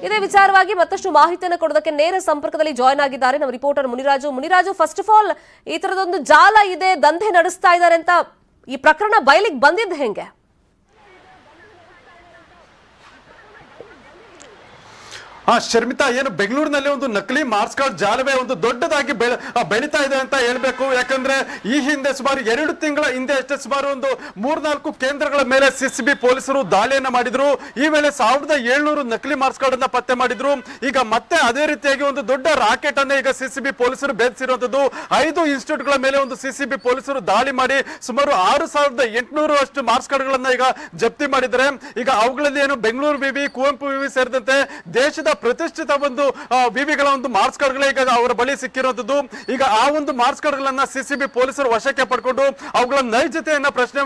ಇದೇ ವಿಚಾರವಾಗಿ ಮತ್ತಷ್ಟು ಮಾಹಿತಿಯನ್ನು ಕೊಡೋದಕ್ಕೆ ನೇರ ಸಂಪರ್ಕದಲ್ಲಿ ಜಾಯ್ನ್ ಆಗಿದ್ದಾರೆ ನಮ್ಮ reporter Muniraju. Muniraju first of all ಈ ತರದೊಂದು ಜಾಲ ಇದೆ, ದಂಧೆ ನಡೆಸ್ತಾ ಇದ್ದಾರೆ ಅಂತ ಈ ಪ್ರಕರಣ ಬಯಲಿಗೆ ಬಂದಿದ್ದು ಹೆಂಗೆ? ಆ ಶರ್ಮಿತಾ ಏನು ಬೆಂಗಳೂರಿನಲ್ಲಿ ಒಂದು ನಕಲಿ ಮಾರ್ಕ್ಸ್ ಕಾರ್ಡ್ ಜಾಲವೇ ಒಂದು ದೊಡ್ಡದಾಗಿ ಬೆಳೆ ಬೆಳೀತಾ ಇದೆ ಅಂತ ಹೇಳ್ಬೇಕು. ಯಾಕಂದ್ರೆ ಈ ಹಿಂದೆ ಸುಮಾರು ಎರಡು ತಿಂಗಳ ಹಿಂದೆ ಅಷ್ಟೇ ಸುಮಾರು ಒಂದು ಮೂರ್ನಾಲ್ಕು ಕೇಂದ್ರಗಳ ಮೇಲೆ ಸಿಸಿಬಿ ಪೊಲೀಸರು ದಾಳಿಯನ್ನ ಮಾಡಿದ್ರು. ಈ ವೇಳೆ ಸಾವಿರದ ಏಳ್ನೂರು ನಕಲಿ ಮಾರ್ಕ್ಸ್ ಕಾರ್ಡ್ ಅನ್ನ ಪತ್ತೆ ಮಾಡಿದ್ರು. ಈಗ ಮತ್ತೆ ಅದೇ ರೀತಿಯಾಗಿ ಒಂದು ದೊಡ್ಡ ರಾಕೆಟ್ ಅನ್ನ ಈಗ ಸಿಸಿಬಿ ಪೊಲೀಸರು ಬೆದಿಸಿರುವಂತದ್ದು ಐದು ಇನ್ಸ್ಟಿಟ್ಯೂಟ್ಗಳ ಮೇಲೆ ಒಂದು ಸಿಸಿಬಿ ಪೊಲೀಸರು ದಾಳಿ ಮಾಡಿ ಸುಮಾರು ಆರು ಸಾವಿರದ ಎಂಟುನೂರು ಅಷ್ಟು ಮಾರ್ಕ್ಸ್ ಕಾರ್ಡ್ಗಳನ್ನ ಈಗ ಜಪ್ತಿ ಮಾಡಿದ್ದಾರೆ. ಈಗ ಅವುಗಳಲ್ಲಿ ಏನು ಬೆಂಗಳೂರು ವಿವಿ, ಕುವೆಂಪು ವಿವಿ ಸೇರಿದಂತೆ ದೇಶದ ಪ್ರತಿಷ್ಠಿತ ಒಂದು ವಿವಿಗಳ ಒಂದು ಮಾರ್ಕ್ಸ್ ಕಾರ್ಡ್ಗಳೇ ಈಗ ಅವರ ಬಳಿ ಸಿಕ್ಕಿರುವಂತದ್ದು ಈಗ ಆ ಒಂದು ಮಾರ್ಕ್ಸ್ ಕಾರ್ಡ್ಗಳನ್ನ ಸಿಸಿಬಿ ಪೊಲೀಸರು ವಶಕ್ಕೆ ಪಡ್ಕೊಂಡು ಅವುಗಳ ನೈಜತೆಯನ್ನ ಪ್ರಶ್ನೆ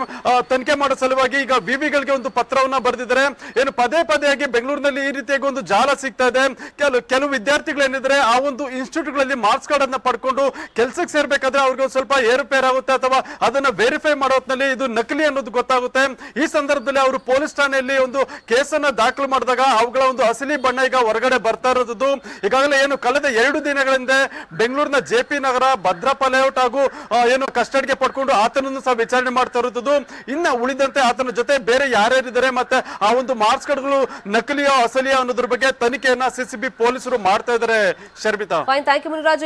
ತನಿಖೆ ಮಾಡೋ ಸಲುವಾಗಿ ಈಗ ವಿವಿಗಳಿಗೆ ಒಂದು ಪತ್ರವನ್ನ ಬರೆದಿದ್ದಾರೆ. ಏನು ಪದೇ ಪದೇಯಾಗಿ ಬೆಂಗಳೂರಿನಲ್ಲಿ ಈ ರೀತಿಯಾಗಿ ಒಂದು ಜಾಲ ಸಿಗ್ತಾ ಇದೆ. ಕೆಲವು ಕೆಲವು ವಿದ್ಯಾರ್ಥಿಗಳೇನಿದ್ರೆ ಆ ಒಂದು ಇನ್ಸ್ಟಿಟ್ಯೂಟ್ಗಳಲ್ಲಿ ಮಾರ್ಕ್ಸ್ ಕಾರ್ಡ್ ಅನ್ನ ಪಡ್ಕೊಂಡು ಕೆಲಸಕ್ಕೆ ಸೇರ್ಬೇಕಾದ್ರೆ ಅವ್ರಿಗೆ ಒಂದು ಸ್ವಲ್ಪ ಏರುಪೇರ್ ಆಗುತ್ತೆ ಅಥವಾ ಅದನ್ನ ವೆರಿಫೈ ಮಾಡೋ ಹೊತ್ನಲ್ಲಿ ಇದು ನಕಲಿ ಅನ್ನೋದು ಗೊತ್ತಾಗುತ್ತೆ. ಈ ಸಂದರ್ಭದಲ್ಲಿ ಅವರು ಪೊಲೀಸ್ ಠಾಣೆಯಲ್ಲಿ ಒಂದು ಕೇಸನ್ನ ದಾಖಲು ಮಾಡಿದಾಗ ಅವುಗಳ ಒಂದು ಅಸಲಿ ಬಣ್ಣ ಈಗ ಹೊರಗಡೆ ಬರ್ತಾ ಇರೋದು ಈಗಾಗಲೇ ಏನು ಕಳೆದ ಎರಡು ದಿನಗಳಿಂದ ಬೆಂಗಳೂರಿನ J P Nagar, Bhadrappa layout ಹಾಗೂ ಏನು ಕಸ್ಟಡಿಗೆ ಪಡ್ಕೊಂಡು ಆತನನ್ನು ಸಹ ವಿಚಾರಣೆ ಮಾಡ್ತಾ ಇರೋದು ಇನ್ನ ಉಳಿದಂತೆ ಆತನ ಜೊತೆ ಬೇರೆ ಯಾರ್ಯಾರಿದ್ದಾರೆ ಮತ್ತೆ ಆ ಒಂದು ಮಾರ್ಕ್ಸ್ ಕಾರ್ಡ್ಗಳು ನಕಲಿಯೋ ಅಸಲಿಯೋ ಅನ್ನೋದ್ರ ಬಗ್ಗೆ ತನಿಖೆಯನ್ನ ಸಿಸಿಬಿ ಪೊಲೀಸರು ಮಾಡ್ತಾ ಇದ್ದಾರೆ. ಶರ್ಮಿತಾ.